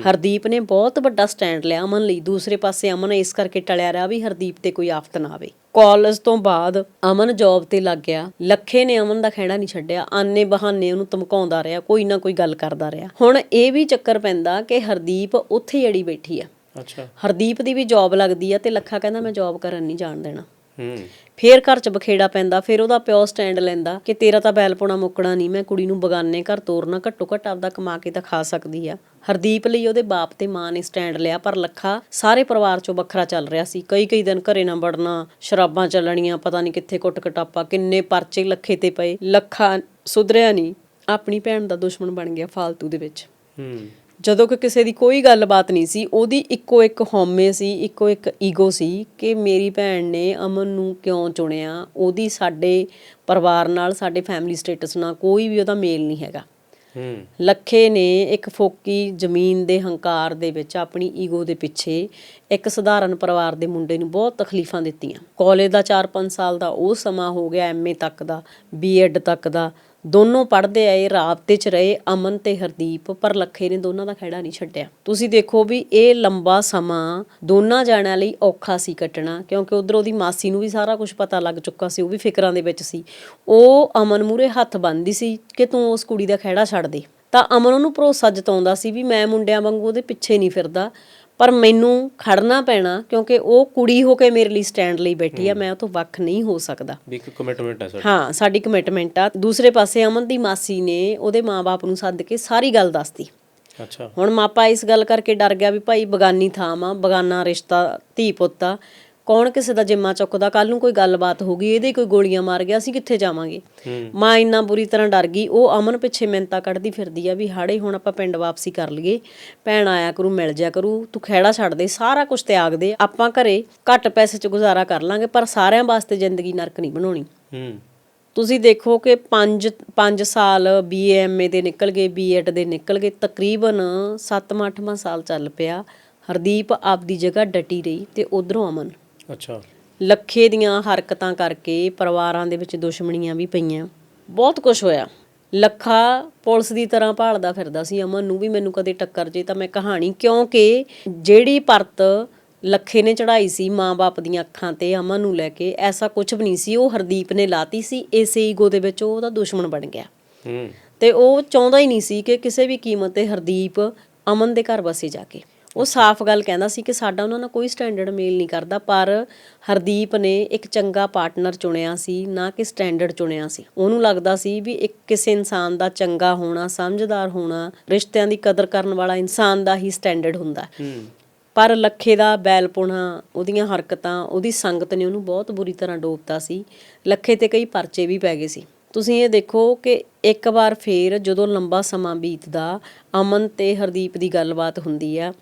ਹਰਦੀਪ ਨੇ ਬਹੁਤ ਵੱਡਾ ਸਟੈਂਡ ਲਿਆ ਅਮਨ ਲਈ। ਦੂਸਰੇ ਪਾਸੇ ਅਮਨ ਇਸ ਕਰਕੇ ਟਲਿਆ ਰਿਹਾ ਵੀ ਹਰਦੀਪ ਤੇ ਕੋਈ ਆਫਤ ਨਾ ਆਵੇ। ਕਾਲਜ ਤੋਂ ਬਾਅਦ ਅਮਨ ਜੌਬ ਤੇ ਲੱਗ ਗਿਆ। ਲੱਖੇ ਨੇ ਅਮਨ ਦਾ ਖਹਿੜਾ ਨਹੀਂ ਛੱਡਿਆ। ਆਨੇ ਬਹਾਨੇ ਉਹਨੂੰ ਧਮਕਾਉਂਦਾ ਰਿਹਾ ਕੋਈ ਨਾ ਕੋਈ ਗੱਲ ਕਰਦਾ ਰਿਹਾ। ਹੁਣ ਇਹ ਵੀ ਚੱਕਰ ਪੈਂਦਾ ਕਿ ਹਰਦੀਪ ਉੱਥੇ ਅੜੀ ਬੈਠੀ ਆ। ਅੱਛਾ। ਹਰਦੀਪ ਦੀ ਵੀ ਜੌਬ ਲੱਗਦੀ ਆ ਤੇ ਲੱਖਾ ਕਹਿੰਦਾ ਮੈਂ ਜੌਬ ਕਰਨ ਨਹੀਂ ਜਾਣ ਦੇਣਾ। ਹੂੰ। ਫੇਰ ਘਰ 'ਚ ਬਖੇੜਾ ਪੈਂਦਾ ਫਿਰ ਉਹਦਾ ਪਿਓ ਸਟੈਂਡ ਲੈਂਦਾ ਕਿ ਤੇਰਾ ਤਾਂ ਬੈਲ ਪਾਉਣਾ ਮੁੱਕਣਾ ਨਹੀਂ ਮੈਂ ਕੁੜੀ ਨੂੰ ਬਗਾਨੇ ਘਰ ਤੋਰਨਾ ਘੱਟੋ ਘੱਟ ਆਪਦਾ ਕਮਾ ਕੇ ਤਾਂ ਖਾ ਸਕਦੀ ਆ। ਹਰਦੀਪ ਲਈ ਉਹਦੇ ਬਾਪ ਤੇ ਮਾਂ ਨੇ ਸਟੈਂਡ ਲਿਆ ਪਰ ਲੱਖਾ ਸਾਰੇ ਪਰਿਵਾਰ 'ਚੋਂ ਵੱਖਰਾ ਚੱਲ ਰਿਹਾ ਸੀ। ਕਈ ਕਈ ਦਿਨ ਘਰੇ ਨਾ ਵੜਨਾ ਸ਼ਰਾਬਾਂ ਚੱਲਣੀਆਂ ਪਤਾ ਨਹੀਂ ਕਿੱਥੇ ਕੁੱਟ ਕਟਾਪਾ ਕਿੰਨੇ ਪਰਚੇ ਲੱਖੇ ਤੇ ਪਏ। ਲੱਖਾ ਸੁਧਰਿਆ ਨਹੀਂ ਆਪਣੀ ਭੈਣ ਦਾ ਦੁਸ਼ਮਣ ਬਣ ਗਿਆ ਫਾਲਤੂ ਦੇ ਵਿੱਚ। ਹੂੰ। ਜਦੋਂ ਕਿ ਕਿਸੇ ਦੀ ਕੋਈ ਗੱਲਬਾਤ ਨਹੀਂ ਸੀ ਉਹਦੀ ਇੱਕੋ ਇੱਕ ਹਉਮੈ ਸੀ ਇੱਕੋ ਇੱਕ ਈਗੋ ਸੀ ਕਿ ਮੇਰੀ ਭੈਣ ਨੇ ਅਮਨ ਨੂੰ ਕਿਉਂ ਚੁਣਿਆ? ਉਹਦੀ ਸਾਡੇ ਪਰਿਵਾਰ ਨਾਲ ਸਾਡੇ ਫੈਮਿਲੀ ਸਟੇਟਸ ਨਾਲ ਕੋਈ ਵੀ ਉਹਦਾ ਮੇਲ ਨਹੀਂ ਹੈਗਾ। ਲੱਖੇ ਨੇ ਇੱਕ ਫੋਕੀ ਜ਼ਮੀਨ ਦੇ ਹੰਕਾਰ ਦੇ ਵਿੱਚ ਆਪਣੀ ਈਗੋ ਦੇ ਪਿੱਛੇ ਇੱਕ ਸਧਾਰਨ ਪਰਿਵਾਰ ਦੇ ਮੁੰਡੇ ਨੂੰ ਬਹੁਤ ਤਕਲੀਫਾਂ ਦਿੱਤੀਆਂ। ਕਾਲਜ ਦਾ 4-5 ਸਾਲ ਦਾ ਉਹ ਸਮਾਂ ਹੋ ਗਿਆ ਐਮਏ ਤੱਕ ਦਾ ਬੀਐਡ ਤੱਕ ਦਾ ਦੋਨੋਂ ਪੜ੍ਹਦੇ ਆਏ, ਰਾਬਤੇ 'ਚ ਰਹੇ, ਅਮਨ ਤੇ ਹਰਦੀਪ, ਪਰ ਲੱਖੇ ਨੇ ਦੋਨਾਂ ਦਾ ਖਹਿੜਾ ਨਹੀਂ ਛੱਡਿਆ। ਤੁਸੀਂ ਦੇਖੋ ਵੀ ਇਹ ਲੰਬਾ ਸਮਾਂ ਦੋਨਾਂ ਜਾਣਿਆਂ ਲਈ ਔਖਾ ਸੀ ਕੱਟਣਾ, ਕਿਉਂਕਿ ਉਧਰ ਉਹਦੀ ਮਾਸੀ ਨੂੰ ਵੀ ਸਾਰਾ ਕੁਝ ਪਤਾ ਲੱਗ ਚੁੱਕਾ ਸੀ, ਉਹ ਵੀ ਫਿਕਰਾਂ ਦੇ ਵਿੱਚ ਸੀ। ਉਹ ਅਮਨ ਮੂਰੇ ਹੱਥ ਬੰਨਦੀ ਸੀ ਕਿ ਤੂੰ ਉਸ ਕੁੜੀ ਦਾ ਖਹਿੜਾ ਛੱਡ ਦੇ। ਤਾਂ ਅਮਨ ਉਹਨੂੰ ਭਰੋਸਾ ਜਤਾਉਂਦਾ ਸੀ ਵੀ ਮੈਂ ਮੁੰਡਿਆਂ ਵਾਂਗੂ ਉਹਦੇ ਪਿੱਛੇ ਨਹੀਂ ਫਿਰਦਾ। ਪਰ ਮੈਨੂੰ ਖੜਨਾ ਪੈਣਾ ਕਿਉਂਕਿ ਉਹ ਕੁੜੀ ਹੋ ਕੇ ਮੇਰੇ ਲਈ ਸਟੈਂਡ ਲਈ ਬੈਠੀ ਆ ਮੈਂ ਉਹ ਤੋਂ ਵੱਖ ਨਹੀਂ ਹੋ ਸਕਦਾ। ਵੀ ਇੱਕ ਕਮਿਟਮੈਂਟ ਹੈ ਸਾਡੀ। ਹਾਂ ਸਾਡੀ ਕਮਿਟਮੈਂਟ ਆ। ਦੂਸਰੇ ਪਾਸੇ ਅਮਨ ਦੀ ਮਾਸੀ ਨੇ ਉਹਦੇ ਮਾਪੇ ਨੂੰ ਸੱਦ ਕੇ ਸਾਰੀ ਗੱਲ ਦੱਸਤੀ। ਅੱਛਾ। ਹੁਣ ਮਾਪਾ ਇਸ ਗੱਲ ਕਰਕੇ ਡਰ ਗਿਆ ਵੀ ਭਾਈ ਬਗਾਨੀ ਥਾਂ ਆ ਬਗਾਨਾ ਰਿਸ਼ਤਾ ਧੀ ਪੁੱਤ ਆ। ਕੌਣ ਕਿਸੇ ਦਾ ਜਿੰਮਾ ਚੁੱਕਦਾ? ਕੱਲ ਨੂੰ ਕੋਈ ਗੱਲਬਾਤ ਹੋ ਗਈ ਇਹਦੇ ਕੋਈ ਗੋਲੀਆਂ ਮਾਰ ਗਿਆ ਅਸੀਂ ਕਿੱਥੇ ਜਾਵਾਂਗੇ? ਮਾਂ ਇੰਨਾ ਬੁਰੀ ਤਰ੍ਹਾਂ ਡਰ ਗਈ ਉਹ ਅਮਨ ਪਿੱਛੇ ਮਿੰਤਾ ਕੱਢਦੀ ਫਿਰਦੀ ਆ ਵੀ ਹਾੜੇ ਹੁਣ ਆਪਾਂ ਪਿੰਡ ਵਾਪਸੀ ਕਰ ਲਈਏ ਭੈਣ ਆਇਆ ਕਰੂ ਮਿਲ ਜਾ ਕਰੂ ਤੂੰ ਖਹਿੜਾ ਛੱਡ ਦੇ ਸਾਰਾ ਕੁਝ ਤਿਆਗ ਦੇ ਆਪਾਂ ਘਰੇ ਘੱਟ ਪੈਸੇ 'ਚ ਗੁਜ਼ਾਰਾ ਕਰ ਲਾਂਗੇ ਪਰ ਸਾਰਿਆਂ ਵਾਸਤੇ ਜ਼ਿੰਦਗੀ ਨਰਕ ਨਹੀਂ ਬਣਾਉਣੀ। ਹੂੰ। ਤੁਸੀਂ ਦੇਖੋ ਕਿ 5 5 ਸਾਲ ਬੀਏਐਮਏ ਦੇ ਨਿਕਲ ਗਏ ਬੀਐਡ ਦੇ ਨਿਕਲ ਗਏ ਤਕਰੀਬਨ 7ਵਾਂ 8ਵਾਂ ਸਾਲ ਚੱਲ ਪਿਆ ਹਰਦੀਪ ਆਪਦੀ ਜਗ੍ਹਾ ਡਟੀ ਰਹੀ ਤੇ ਉਧਰੋਂ ਅਮਨ। ਅੱਛਾ। ਲੱਖੇ ਦੀਆਂ ਹਰਕਤਾਂ ਕਰਕੇ ਪਰਿਵਾਰਾਂ ਦੇ ਵਿੱਚ ਦੁਸ਼ਮਣੀਆਂ ਵੀ ਪਈਆਂ। ਬਹੁਤ ਕੁਝ ਹੋਇਆ। ਲੱਖਾ ਪੁਲਿਸ ਦੀ ਤਰ੍ਹਾਂ ਭਾਲਦਾ ਫਿਰਦਾ ਸੀ। ਅਮਨ ਨੂੰ ਵੀ ਮੈਨੂੰ ਕਦੇ ਟੱਕਰ ਜੇ ਤਾਂ ਮੈਂ ਕਹਾਣੀ ਕਿਉਂਕਿ ਜਿਹੜੀ ਪਰਤ ਲੱਖੇ ਨੇ ਚੜਾਈ ਸੀ ਮਾਂ-ਬਾਪ ਦੀਆਂ ਅੱਖਾਂ ਤੇ ਅਮਨ ਨੂੰ ਲੈ ਕੇ ਐਸਾ ਕੁਝ ਵੀ ਨਹੀਂ ਸੀ। ਉਹ ਹਰਦੀਪ ਨੇ ਲਾਤੀ ਸੀ। ਇਸੇ ਈਗੋ ਦੇ ਵਿੱਚ ਉਹ ਉਹਦਾ ਦੁਸ਼ਮਣ ਬਣ ਗਿਆ। ਹੂੰ। ਤੇ ਉਹ ਚਾਹੁੰਦਾ ਹੀ ਨਹੀਂ ਸੀ ਕਿ ਕਿਸੇ ਵੀ ਕੀਮਤ ਤੇ ਹਰਦੀਪ ਅਮਨ ਦੇ ਘਰ ਵਸੇ ਜਾ ਕੇ। ਉਹ ਸਾਫ਼ ਗੱਲ ਕਹਿੰਦਾ ਸੀ ਕਿ ਸਾਡਾ ਉਹਨਾਂ ਨਾਲ ਕੋਈ ਸਟੈਂਡਰਡ ਮੇਲ ਨਹੀਂ ਕਰਦਾ ਪਰ ਹਰਦੀਪ ਨੇ ਇੱਕ ਚੰਗਾ ਪਾਰਟਨਰ ਚੁਣਿਆ ਸੀ ਨਾ ਕਿ ਸਟੈਂਡਰਡ ਚੁਣਿਆ ਸੀ। ਉਹਨੂੰ ਲੱਗਦਾ ਸੀ ਵੀ ਇੱਕ ਕਿਸੇ ਇਨਸਾਨ ਦਾ ਚੰਗਾ ਹੋਣਾ ਸਮਝਦਾਰ ਹੋਣਾ ਰਿਸ਼ਤਿਆਂ ਦੀ ਕਦਰ ਕਰਨ ਵਾਲਾ ਇਨਸਾਨ ਦਾ ਹੀ ਸਟੈਂਡਰਡ ਹੁੰਦਾ। ਹੂੰ। ਪਰ ਲੱਖੇ ਦਾ ਬੈਲਪੁਣਾ ਉਹਦੀਆਂ ਹਰਕਤਾਂ ਉਹਦੀ ਸੰਗਤ ਨੇ ਉਹਨੂੰ ਬਹੁਤ ਬੁਰੀ ਤਰ੍ਹਾਂ ਡੋਬਤਾ ਸੀ। ਲੱਖੇ ਤੇ ਕਈ ਪਰਚੇ ਵੀ ਪੈ ਗਏ ਸੀ। ਤੁਸੀਂ ਇਹ ਦੇਖੋ ਕਿ ਇੱਕ ਵਾਰ ਫੇਰ ਜਦੋਂ ਲੰਬਾ ਸਮਾਂ ਬੀਤਦਾ ਅਮਨ ਤੇ ਹਰਦੀਪ ਦੀ ਗੱਲਬਾਤ ਹੁੰਦੀ ਆ।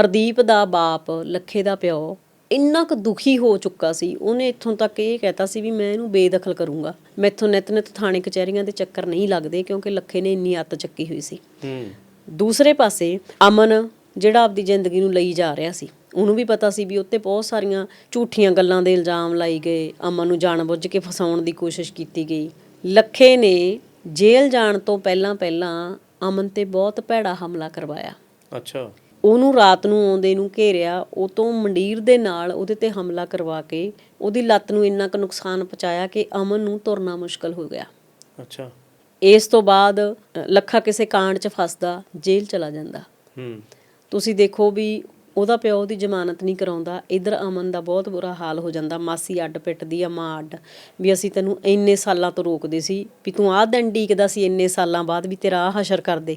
ਹਰਦੀਪ ਦਾ ਬਾਪ ਲੱਖੇ ਦਾ ਪਿਓ ਇੰਨਾ ਕੁ ਦੁਖੀ ਹੋ ਚੁੱਕਾ ਸੀ। ਉਹਨੇ ਇੱਥੋਂ ਤੱਕ ਇਹ ਕਹਿਤਾ ਸੀ ਵੀ ਮੈਂ ਇਹਨੂੰ ਬੇਦਖਲ ਕਰੂੰਗਾ। ਮੈਥੋਂ ਨਿਤ ਨਿਤ ਥਾਣੇ ਕਚਹਿਰੀਆਂ ਦੇ ਚੱਕਰ ਨਹੀਂ ਲੱਗਦੇ ਕਿਉਂਕਿ ਲੱਖੇ ਨੇ ਇੰਨੀ ਅੱਤ ਚੱਕੀ ਹੋਈ ਸੀ। ਹੂੰ। ਦੂਸਰੇ ਪਾਸੇ ਅਮਨ ਜਿਹੜਾ ਆਪਦੀ ਜ਼ਿੰਦਗੀ ਨੂੰ ਲਈ ਜਾ ਰਿਹਾ ਸੀ ਉਹਨੂੰ ਵੀ ਪਤਾ ਸੀ ਵੀ ਉੱਤੇ ਬਹੁਤ ਸਾਰੀਆਂ ਝੂਠੀਆਂ ਗੱਲਾਂ ਦੇ ਇਲਜ਼ਾਮ ਲਾਈ ਗਏ। ਅਮਨ ਨੂੰ ਜਾਣਬੁੱਝ ਕੇ ਫਸਾਉਣ ਦੀ ਕੋਸ਼ਿਸ਼ ਕੀਤੀ ਗਈ। ਲੱਖੇ ਨੇ ਜੇਲ੍ਹ ਜਾਣ ਤੋਂ ਪਹਿਲਾਂ ਪਹਿਲਾਂ ਅਮਨ ਤੇ ਬਹੁਤ ਭੈੜਾ ਹਮਲਾ ਕਰਵਾਇਆ। ਅੱਛਾ। ਉਹਨੂੰ ਰਾਤ ਨੂੰ ਆਉਂਦੇ ਨੂੰ ਘੇਰਿਆ ਉਹ ਤੋਂ ਮੰਡੀਰ ਦੇ ਨਾਲ ਉਹਦੇ ਤੇ ਹਮਲਾ ਕਰਵਾ ਕੇ ਉਹਦੀ ਲੱਤ ਨੂੰ ਇੰਨਾ ਕੁ ਨੁਕਸਾਨ ਪਹੁੰਚਾਇਆ ਕਿ ਅਮਨ ਨੂੰ ਤੁਰਨਾ ਮੁਸ਼ਕਲ ਹੋ ਗਿਆ। ਅੱਛਾ। ਇਸ ਤੋਂ ਬਾਅਦ ਲੱਖਾ ਕਿਸੇ ਕਾਂਡ 'ਚ ਫਸਦਾ ਜੇਲ੍ਹ ਚਲਾ ਜਾਂਦਾ। ਹੂੰ। ਤੁਸੀਂ ਦੇਖੋ ਵੀ ਉਹਦਾ ਪਿਓ ਦੀ ਜ਼ਮਾਨਤ ਨਹੀਂ ਕਰਾਉਂਦਾ। ਇਧਰ ਅਮਨ ਦਾ ਬਹੁਤ ਬੁਰਾ ਹਾਲ ਹੋ ਜਾਂਦਾ। ਮਾਸੀ ਅੱਡ ਪਿੱਟਦੀ ਆ ਮਾਂ ਅੱਡ। ਵੀ ਅਸੀਂ ਤੈਨੂੰ ਇੰਨੇ ਸਾਲਾਂ ਤੋਂ ਰੋਕਦੇ ਸੀ ਵੀ ਤੂੰ ਆਹ ਦਿਨ ਡੀਕਦਾ ਸੀ ਇੰਨੇ ਸਾਲਾਂ ਬਾਅਦ ਵੀ ਤੇਰਾ ਆਹ ਹਸ਼ਰ ਕਰਦੇ।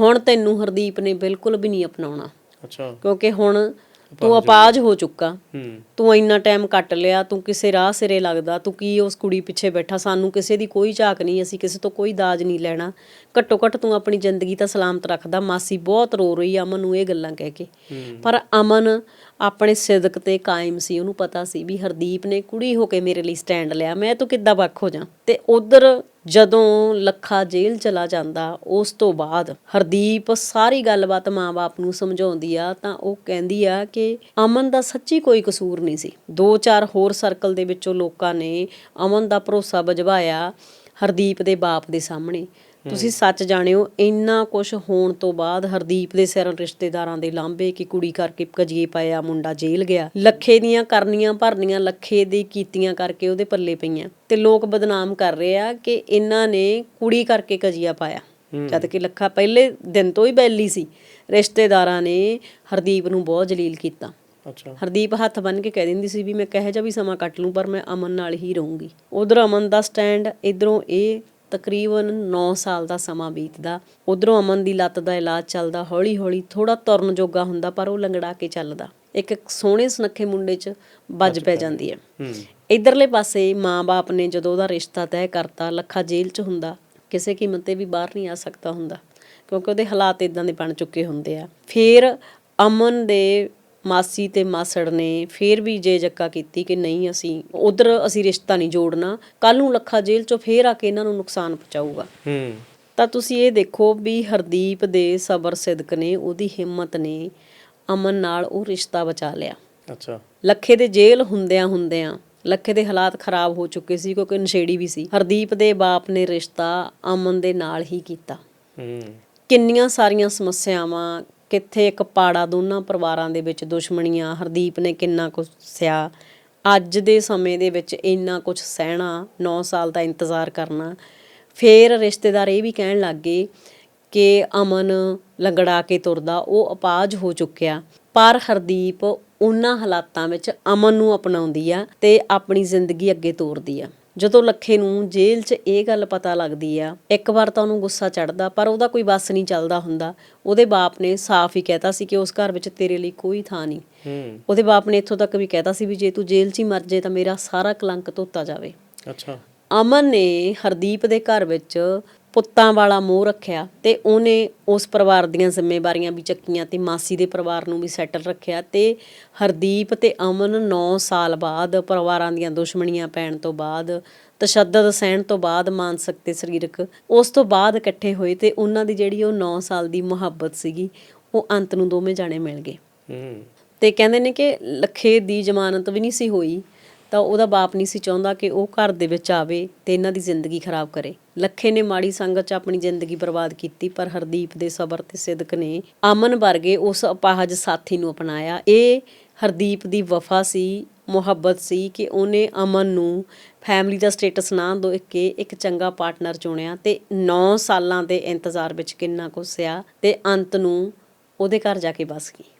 ਹੁਣ ਤੈਨੂੰ ਹਰਦੀਪ ਨੇ ਬਿਲਕੁਲ ਵੀ ਨਹੀਂ ਅਪਣਾਉਣਾ। ਅੱਛਾ। ਕਿਉਂਕਿ ਹੁਣ ਤੂੰ ਅਪਾਜ ਹੋ ਚੁੱਕਾ। ਤੂੰ ਇੰਨਾ ਟਾਈਮ ਕੱਟ ਲਿਆ ਤੂੰ ਕਿਸੇ ਰਾਹ ਸਿਰੇ ਲੱਗਦਾ ਤੂੰ ਕੀ ਉਸ ਕੁੜੀ ਪਿੱਛੇ ਬੈਠਾ? ਸਾਨੂੰ ਕਿਸੇ ਦੀ ਕੋਈ ਝਾਕ ਨਹੀਂ ਅਸੀਂ ਕਿਸੇ ਤੋਂ ਕੋਈ ਦਾਜ ਨਹੀਂ ਲੈਣਾ। ਘੱਟੋ ਘੱਟ ਤੂੰ ਆਪਣੀ ਜ਼ਿੰਦਗੀ ਤਾਂ ਸਲਾਮਤ ਰੱਖਦਾ। ਮਾਸੀ ਬਹੁਤ ਰੋ ਰਹੀ ਅਮਨ ਨੂੰ ਇਹ ਗੱਲਾਂ ਕਹਿ ਕੇ। ਪਰ ਅਮਨ ਆਪਣੇ ਸਿਦਕ ਤੇ ਕਾਇਮ ਸੀ ਉਹਨੂੰ ਪਤਾ ਸੀ ਵੀ ਹਰਦੀਪ ਨੇ ਕੁੜੀ ਹੋ ਕੇ ਮੇਰੇ ਲਈ ਸਟੈਂਡ ਲਿਆ ਮੈਂ ਤੂੰ ਕਿੱਦਾਂ ਵੱਖ ਹੋ ਜਾ ਤੇ ਉਧਰ ਜਦੋਂ ਲੱਖਾ ਜੇਲ੍ਹ ਚਲਾ ਜਾਂਦਾ ਉਸ ਤੋਂ ਬਾਅਦ ਹਰਦੀਪ ਸਾਰੀ ਗੱਲਬਾਤ ਮਾਂ-ਬਾਪ ਨੂੰ ਸਮਝਾਉਂਦੀ ਆ ਤਾਂ ਉਹ ਕਹਿੰਦੀ ਆ ਕਿ ਅਮਨ ਦਾ ਸੱਚੀ ਕੋਈ ਕਸੂਰ ਨਹੀਂ ਸੀ। ਦੋ ਚਾਰ ਹੋਰ ਸਰਕਲ ਦੇ ਵਿੱਚੋਂ ਲੋਕਾਂ ਨੇ ਅਮਨ ਦਾ ਭਰੋਸਾ ਬਜਵਾਇਆ ਹਰਦੀਪ ਦੇ ਬਾਪ ਦੇ ਸਾਹਮਣੇ। ਤੁਸੀਂ ਸੱਚ ਜਾਣਿਓ ਇੰਨਾ ਕੁਝ ਹੋਣ ਤੋਂ ਬਾਅਦ ਹਰਦੀਪ ਦੇ ਸਿਰ ਰਿਸ਼ਤੇਦਾਰਾਂ ਦੇ ਲਾਂਬੇ ਕਿ ਕੁੜੀ ਕਰਕੇ ਕਜੀਏ ਪਾਇਆ ਮੁੰਡਾ ਜੇਲ੍ਹ ਗਿਆ। ਲੱਖੇ ਦੀਆਂ ਕਰਨੀਆਂ ਭਰਨੀਆਂ ਲੱਖੇ ਦੀ ਕੀਤੀਆਂ ਕਰਕੇ ਉਹਦੇ ਪੱਲੇ ਪਈਆਂ। ਤੇ ਲੋਕ ਬਦਨਾਮ ਕਰ ਰਹੇ ਆ ਕਿ ਇਹਨਾਂ ਨੇ ਕੁੜੀ ਕਰਕੇ ਕਜੀਆ ਪਾਇਆ। ਜਦ ਕਿ ਲੱਖਾ ਪਹਿਲੇ ਦਿਨ ਤੋਂ ਹੀ ਬੈਲੀ ਸੀ। ਰਿਸ਼ਤੇਦਾਰਾਂ ਨੇ ਹਰਦੀਪ ਨੂੰ ਬਹੁਤ ਜਲੀਲ ਕੀਤਾ। ਅੱਛਾ। ਹਰਦੀਪ ਹੱਥ ਬੰਨ ਕੇ ਕਹਿ ਦਿੰਦੀ ਸੀ ਵੀ ਮੈਂ ਕਹੇ ਜਾ ਵੀ ਸਮਾਂ ਕੱਟ ਲੂੰ ਪਰ ਮੈਂ ਅਮਨ ਨਾਲ ਹੀ ਰਹੂੰਗੀ। ਉਧਰ ਅਮਨ ਦਾ ਸਟੈਂਡ ਇਧਰੋਂ ਇਹ ਤਕਰੀਬਨ 9 ਸਾਲ ਦਾ ਸਮਾਂ ਬੀਤਦਾ। ਉਧਰੋਂ ਅਮਨ ਦੀ ਲੱਤ ਦਾ ਇਲਾਜ ਚੱਲਦਾ ਹੌਲੀ ਹੌਲੀ ਥੋੜਾ ਤੁਰਨ ਜੋਗਾ ਹੁੰਦਾ ਪਰ ਉਹ ਲੰਗੜਾ ਕੇ ਚੱਲਦਾ। ਇੱਕ ਸੋਹਣੇ ਸੁਨੱਖੇ ਮੁੰਡੇ 'ਚ ਵੱਜ ਪੈ ਜਾਂਦੀ ਹੈ। ਹੂੰ। ਇਧਰਲੇ ਪਾਸੇ ਮਾਂ-ਬਾਪ ਨੇ ਜਦੋਂ ਉਹਦਾ ਰਿਸ਼ਤਾ ਤੈਅ ਕਰਤਾ ਲੱਖਾ ਜੇਲ੍ਹ 'ਚ ਹੁੰਦਾ ਕਿਸੇ ਕੀਮਤ ਤੇ ਵੀ ਬਾਹਰ ਨਹੀਂ ਆ ਸਕਦਾ ਹੁੰਦਾ ਕਿਉਂਕਿ ਉਹਦੇ ਹਾਲਾਤ ਇਦਾਂ ਦੇ ਬਣ ਚੁੱਕੇ ਹੁੰਦੇ ਆ। ਫਿਰ ਅਮਨ ਦੇ ਮਾਸੀ ਤੇ ਮਾਸੜ ਨੇ ਫਿਰ ਵੀ ਜੇ ਜੱਕਾ ਕੀਤੀ ਕਿ ਨਹੀਂ ਅਸੀਂ ਉਧਰ ਅਸੀਂ ਰਿਸ਼ਤਾ ਨਹੀਂ ਜੋੜਨਾ ਕੱਲ ਨੂੰ ਲੱਖਾ ਜੇਲ੍ਹ 'ਚੋਂ ਫੇਰ ਆ ਕੇ ਇਹਨਾਂ ਨੂੰ ਨੁਕਸਾਨ ਪਹੁੰਚਾਊਗਾ। ਹੂੰ। ਤਾਂ ਤੁਸੀਂ ਇਹ ਦੇਖੋ ਵੀ ਹਰਦੀਪ ਦੇ ਸਬਰ ਸਿਦਕ ਨੇ ਉਹਦੀ ਹਿੰਮਤ ਨੇ ਅਮਨ ਨਾਲ ਉਹ ਰਿਸ਼ਤਾ ਬਚਾ ਲਿਆ। ਅੱਛਾ। ਲੱਖੇ ਦੇ ਜੇਲ੍ਹ ਹੁੰਦਿਆਂ ਹੁੰਦਿਆਂ ਲੱਖੇ ਦੇ ਹਾਲਾਤ ਖਰਾਬ ਹੋ ਚੁੱਕੇ ਸੀ ਕਿਉਂਕਿ ਨਸ਼ੇੜੀ ਵੀ ਸੀ। ਹਰਦੀਪ ਦੇ ਬਾਪ ਨੇ ਰਿਸ਼ਤਾ ਅਮਨ ਦੇ ਨਾਲ ਹੀ ਕੀਤਾ। ਹੂੰ। ਕਿੰਨੀਆਂ ਸਾਰੀਆਂ ਸਮੱਸਿਆਵਾਂ ਕਿੱਥੇ ਇੱਕ ਪਾੜਾ ਦੋਨਾਂ ਪਰਿਵਾਰਾਂ ਦੇ ਵਿੱਚ ਦੁਸ਼ਮਣੀਆਂ, ਹਰਦੀਪ ਨੇ ਕਿੰਨਾ ਕੁਛ ਸਿਆ। ਅੱਜ ਦੇ ਸਮੇਂ ਦੇ ਵਿੱਚ ਇੰਨਾ ਕੁਝ ਸਹਿਣਾ 9 ਸਾਲ ਦਾ ਇੰਤਜ਼ਾਰ ਕਰਨਾ। ਫੇਰ ਰਿਸ਼ਤੇਦਾਰ ਇਹ ਵੀ ਕਹਿਣ ਲੱਗ ਗਏ ਕਿ ਅਮਨ ਲੰਗੜਾ ਕੇ ਤੁਰਦਾ, ਉਹ ਅਪਾਜ ਹੋ ਚੁੱਕਿਆ। ਪਰ ਹਰਦੀਪ ਉਹਨਾਂ ਹਾਲਾਤਾਂ ਵਿੱਚ ਅਮਨ ਨੂੰ ਅਪਣਾਉਂਦੀ ਆ ਤੇ ਆਪਣੀ ਜ਼ਿੰਦਗੀ ਅੱਗੇ ਤੋਰਦੀ ਆ। ਜਦੋਂ ਲੱਖੇ ਨੂੰ ਜੇਲ੍ਹ 'ਚ ਇਹ ਗੱਲ ਪਤਾ ਲੱਗਦੀ ਆ ਇੱਕ ਵਾਰ ਤਾਂ ਉਹਨੂੰ ਗੁੱਸਾ ਚੜਦਾ ਪਰ ਉਹਦਾ ਕੋਈ ਬਸ ਨਹੀਂ ਚੱਲਦਾ ਹੁੰਦਾ। ਉਹਦੇ ਬਾਪ ਨੇ ਸਾਫ਼ ਹੀ ਕਹਿਤਾ ਸੀ ਕਿ ਉਸ ਘਰ ਵਿੱਚ ਤੇਰੇ ਲਈ ਕੋਈ ਥਾਂ ਨਹੀਂ। ਹੂੰ। ਉਹਦੇ ਬਾਪ ਨੇ ਇੱਥੋਂ ਤੱਕ ਵੀ ਕਹਿਤਾ ਸੀ ਵੀ ਜੇ ਤੂੰ ਜੇਲ੍ਹ 'ਚ ਹੀ ਮਰ ਜੇ ਤਾਂ ਮੇਰਾ ਸਾਰਾ ਕਲੰਕ ਧੋਤਾ ਜਾਵੇ। ਅੱਛਾ। ਅਮਨ ਨੇ ਹਰਦੀਪ ਦੇ ਘਰ ਵਿੱਚ ਪੁੱਤਾਂ ਵਾਲਾ ਮੋਹ ਰੱਖਿਆ ਤੇ ਉਹਨੇ ਉਸ ਪਰਿਵਾਰ ਦੀਆਂ ਜ਼ਿੰਮੇਵਾਰੀਆਂ ਵੀ ਚੱਕੀਆਂ ਤੇ ਮਾਸੀ ਦੇ ਪਰਿਵਾਰ ਨੂੰ ਵੀ ਸੈਟਲ ਰੱਖਿਆ ਤੇ ਹਰਦੀਪ ਤੇ ਅਮਨ 9 ਸਾਲ ਬਾਅਦ ਪਰਿਵਾਰਾਂ ਦੀਆਂ ਦੁਸ਼ਮਣੀਆਂ ਪੈਣ ਤੋਂ ਬਾਅਦ ਤਸ਼ੱਦਦ ਸਹਿਣ ਤੋਂ ਬਾਅਦ ਮਾਨਸਿਕ ਤੇ ਸਰੀਰਕ ਉਸ ਤੋਂ ਬਾਅਦ ਇਕੱਠੇ ਹੋਏ ਤੇ ਉਹਨਾਂ ਦੀ ਜਿਹੜੀ ਉਹ 9 ਸਾਲ ਦੀ ਮੁਹੱਬਤ ਸੀਗੀ ਉਹ ਅੰਤ ਨੂੰ ਦੋਵੇਂ ਜਾਣੇ ਮਿਲ ਗਏ। ਹੂੰ। ਤੇ ਕਹਿੰਦੇ ਨੇ ਕਿ ਲੱਖੇ ਦੀ ਜ਼ਮਾਨਤ ਵੀ ਨਹੀਂ ਸੀ ਹੋਈ ਤਾਂ ਉਹਦਾ ਬਾਪ ਨਹੀਂ ਸੀ ਚਾਹੁੰਦਾ ਕਿ ਉਹ ਘਰ ਦੇ ਵਿੱਚ ਆਵੇ ਤੇ ਇਹਨਾਂ ਦੀ ਜ਼ਿੰਦਗੀ ਖਰਾਬ ਕਰੇ। ਲੱਖੇ ਨੇ ਮਾੜੀ ਸੰਗਤ 'ਚ ਆਪਣੀ ਜ਼ਿੰਦਗੀ ਬਰਬਾਦ ਕੀਤੀ, ਪਰ ਹਰਦੀਪ ਦੇ ਸਬਰ ਤੇ ਸਿਦਕ ਨੇ ਅਮਨ ਵਰਗੇ ਉਸ ਅਪਾਹਜ ਸਾਥੀ ਨੂੰ ਅਪਣਾਇਆ। ਇਹ ਹਰਦੀਪ ਦੀ ਵਫਾ ਸੀ, ਮੁਹੱਬਤ ਸੀ ਕਿ ਉਹਨੇ ਅਮਨ ਨੂੰ ਫੈਮਿਲੀ ਦਾ ਸਟੇਟਸ ਨਾ ਦੋ ਕੇ ਇੱਕ ਚੰਗਾ ਪਾਰਟਨਰ ਚੁਣਿਆ ਤੇ 9 ਸਾਲਾਂ ਦੇ ਇੰਤਜ਼ਾਰ ਵਿੱਚ ਕਿੰਨਾ ਕੁ ਸਿਆ ਤੇ ਅੰਤ ਨੂੰ ਉਹਦੇ ਘਰ ਜਾ ਕੇ ਬਸ ਗਈ।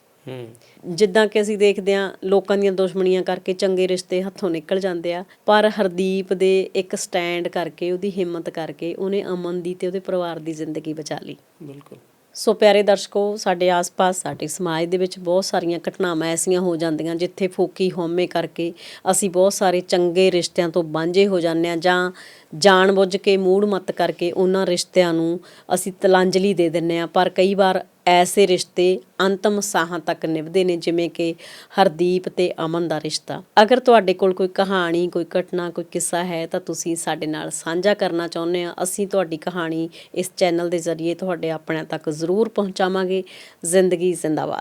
ਜਿੱਦਾਂ ਕਿ ਅਸੀਂ ਦੇਖਦੇ ਹਾਂ ਲੋਕਾਂ ਦੀਆਂ ਦੁਸ਼ਮਣੀਆਂ ਕਰਕੇ ਚੰਗੇ ਰਿਸ਼ਤੇ ਹੱਥੋਂ ਨਿਕਲ ਜਾਂਦੇ ਆ ਪਰ ਹਰਦੀਪ ਦੇ ਇੱਕ ਸਟੈਂਡ ਕਰਕੇ ਉਹਦੀ ਹਿੰਮਤ ਕਰਕੇ ਉਹਨੇ ਅਮਨ ਦੀ ਤੇ ਉਹਦੇ ਪਰਿਵਾਰ ਦੀ ਜ਼ਿੰਦਗੀ ਬਚਾ ਲਈ। ਬਿਲਕੁਲ। ਸੋ ਪਿਆਰੇ ਦਰਸ਼ਕੋ ਸਾਡੇ ਆਸ-ਪਾਸ ਸਾਡੇ ਸਮਾਜ ਦੇ ਵਿੱਚ ਬਹੁਤ ਸਾਰੀਆਂ ਘਟਨਾਵਾਂ ਐਸੀਆਂ ਹੋ ਜਾਂਦੀਆਂ ਜਿੱਥੇ ਫੋਕੀ ਹਉਮੈ ਕਰਕੇ ਅਸੀਂ ਬਹੁਤ ਸਾਰੇ ਚੰਗੇ ਰਿਸ਼ਤਿਆਂ ਤੋਂ ਵਾਂਝੇ ਹੋ ਜਾਂਦੇ ਹਾਂ ਜਾਂ ਜਾਣਬੁੱਝ ਕੇ ਮੂੜ ਮੱਤ ਕਰਕੇ ਉਹਨਾਂ ਰਿਸ਼ਤਿਆਂ ਨੂੰ ਅਸੀਂ ਤਲਾਂਜਲੀ ਦੇ ਦਿੰਨੇ ਆ ਪਰ ਕਈ ਵਾਰ ਐਸੇ ਰਿਸ਼ਤੇ ਅੰਤਮ ਸਾਹਾਂ ਤੱਕ ਨਿਭਦੇ ਨੇ, ਜਿਵੇਂ ਕਿ ਹਰਦੀਪ ਤੇ ਅਮਨ ਦਾ ਰਿਸ਼ਤਾ। ਅਗਰ ਤੁਹਾਡੇ ਕੋਲ ਕੋਈ ਕਹਾਣੀ, ਕੋਈ ਘਟਨਾ, ਕੋਈ ਕਿੱਸਾ ਹੈ, ਤਾਂ ਤੁਸੀਂ ਸਾਡੇ ਨਾਲ ਸਾਂਝਾ ਕਰਨਾ ਚਾਹੁੰਦੇ ਆ। ਅਸੀਂ ਤੁਹਾਡੀ ਕਹਾਣੀ ਇਸ ਚੈਨਲ ਦੇ ਜ਼ਰੀਏ ਤੁਹਾਡੇ ਆਪਣਿਆਂ ਤੱਕ ਜ਼ਰੂਰ ਪਹੁੰਚਾਵਾਂਗੇ। ਜ਼ਿੰਦਗੀ ਜ਼ਿੰਦਾਬਾਦ।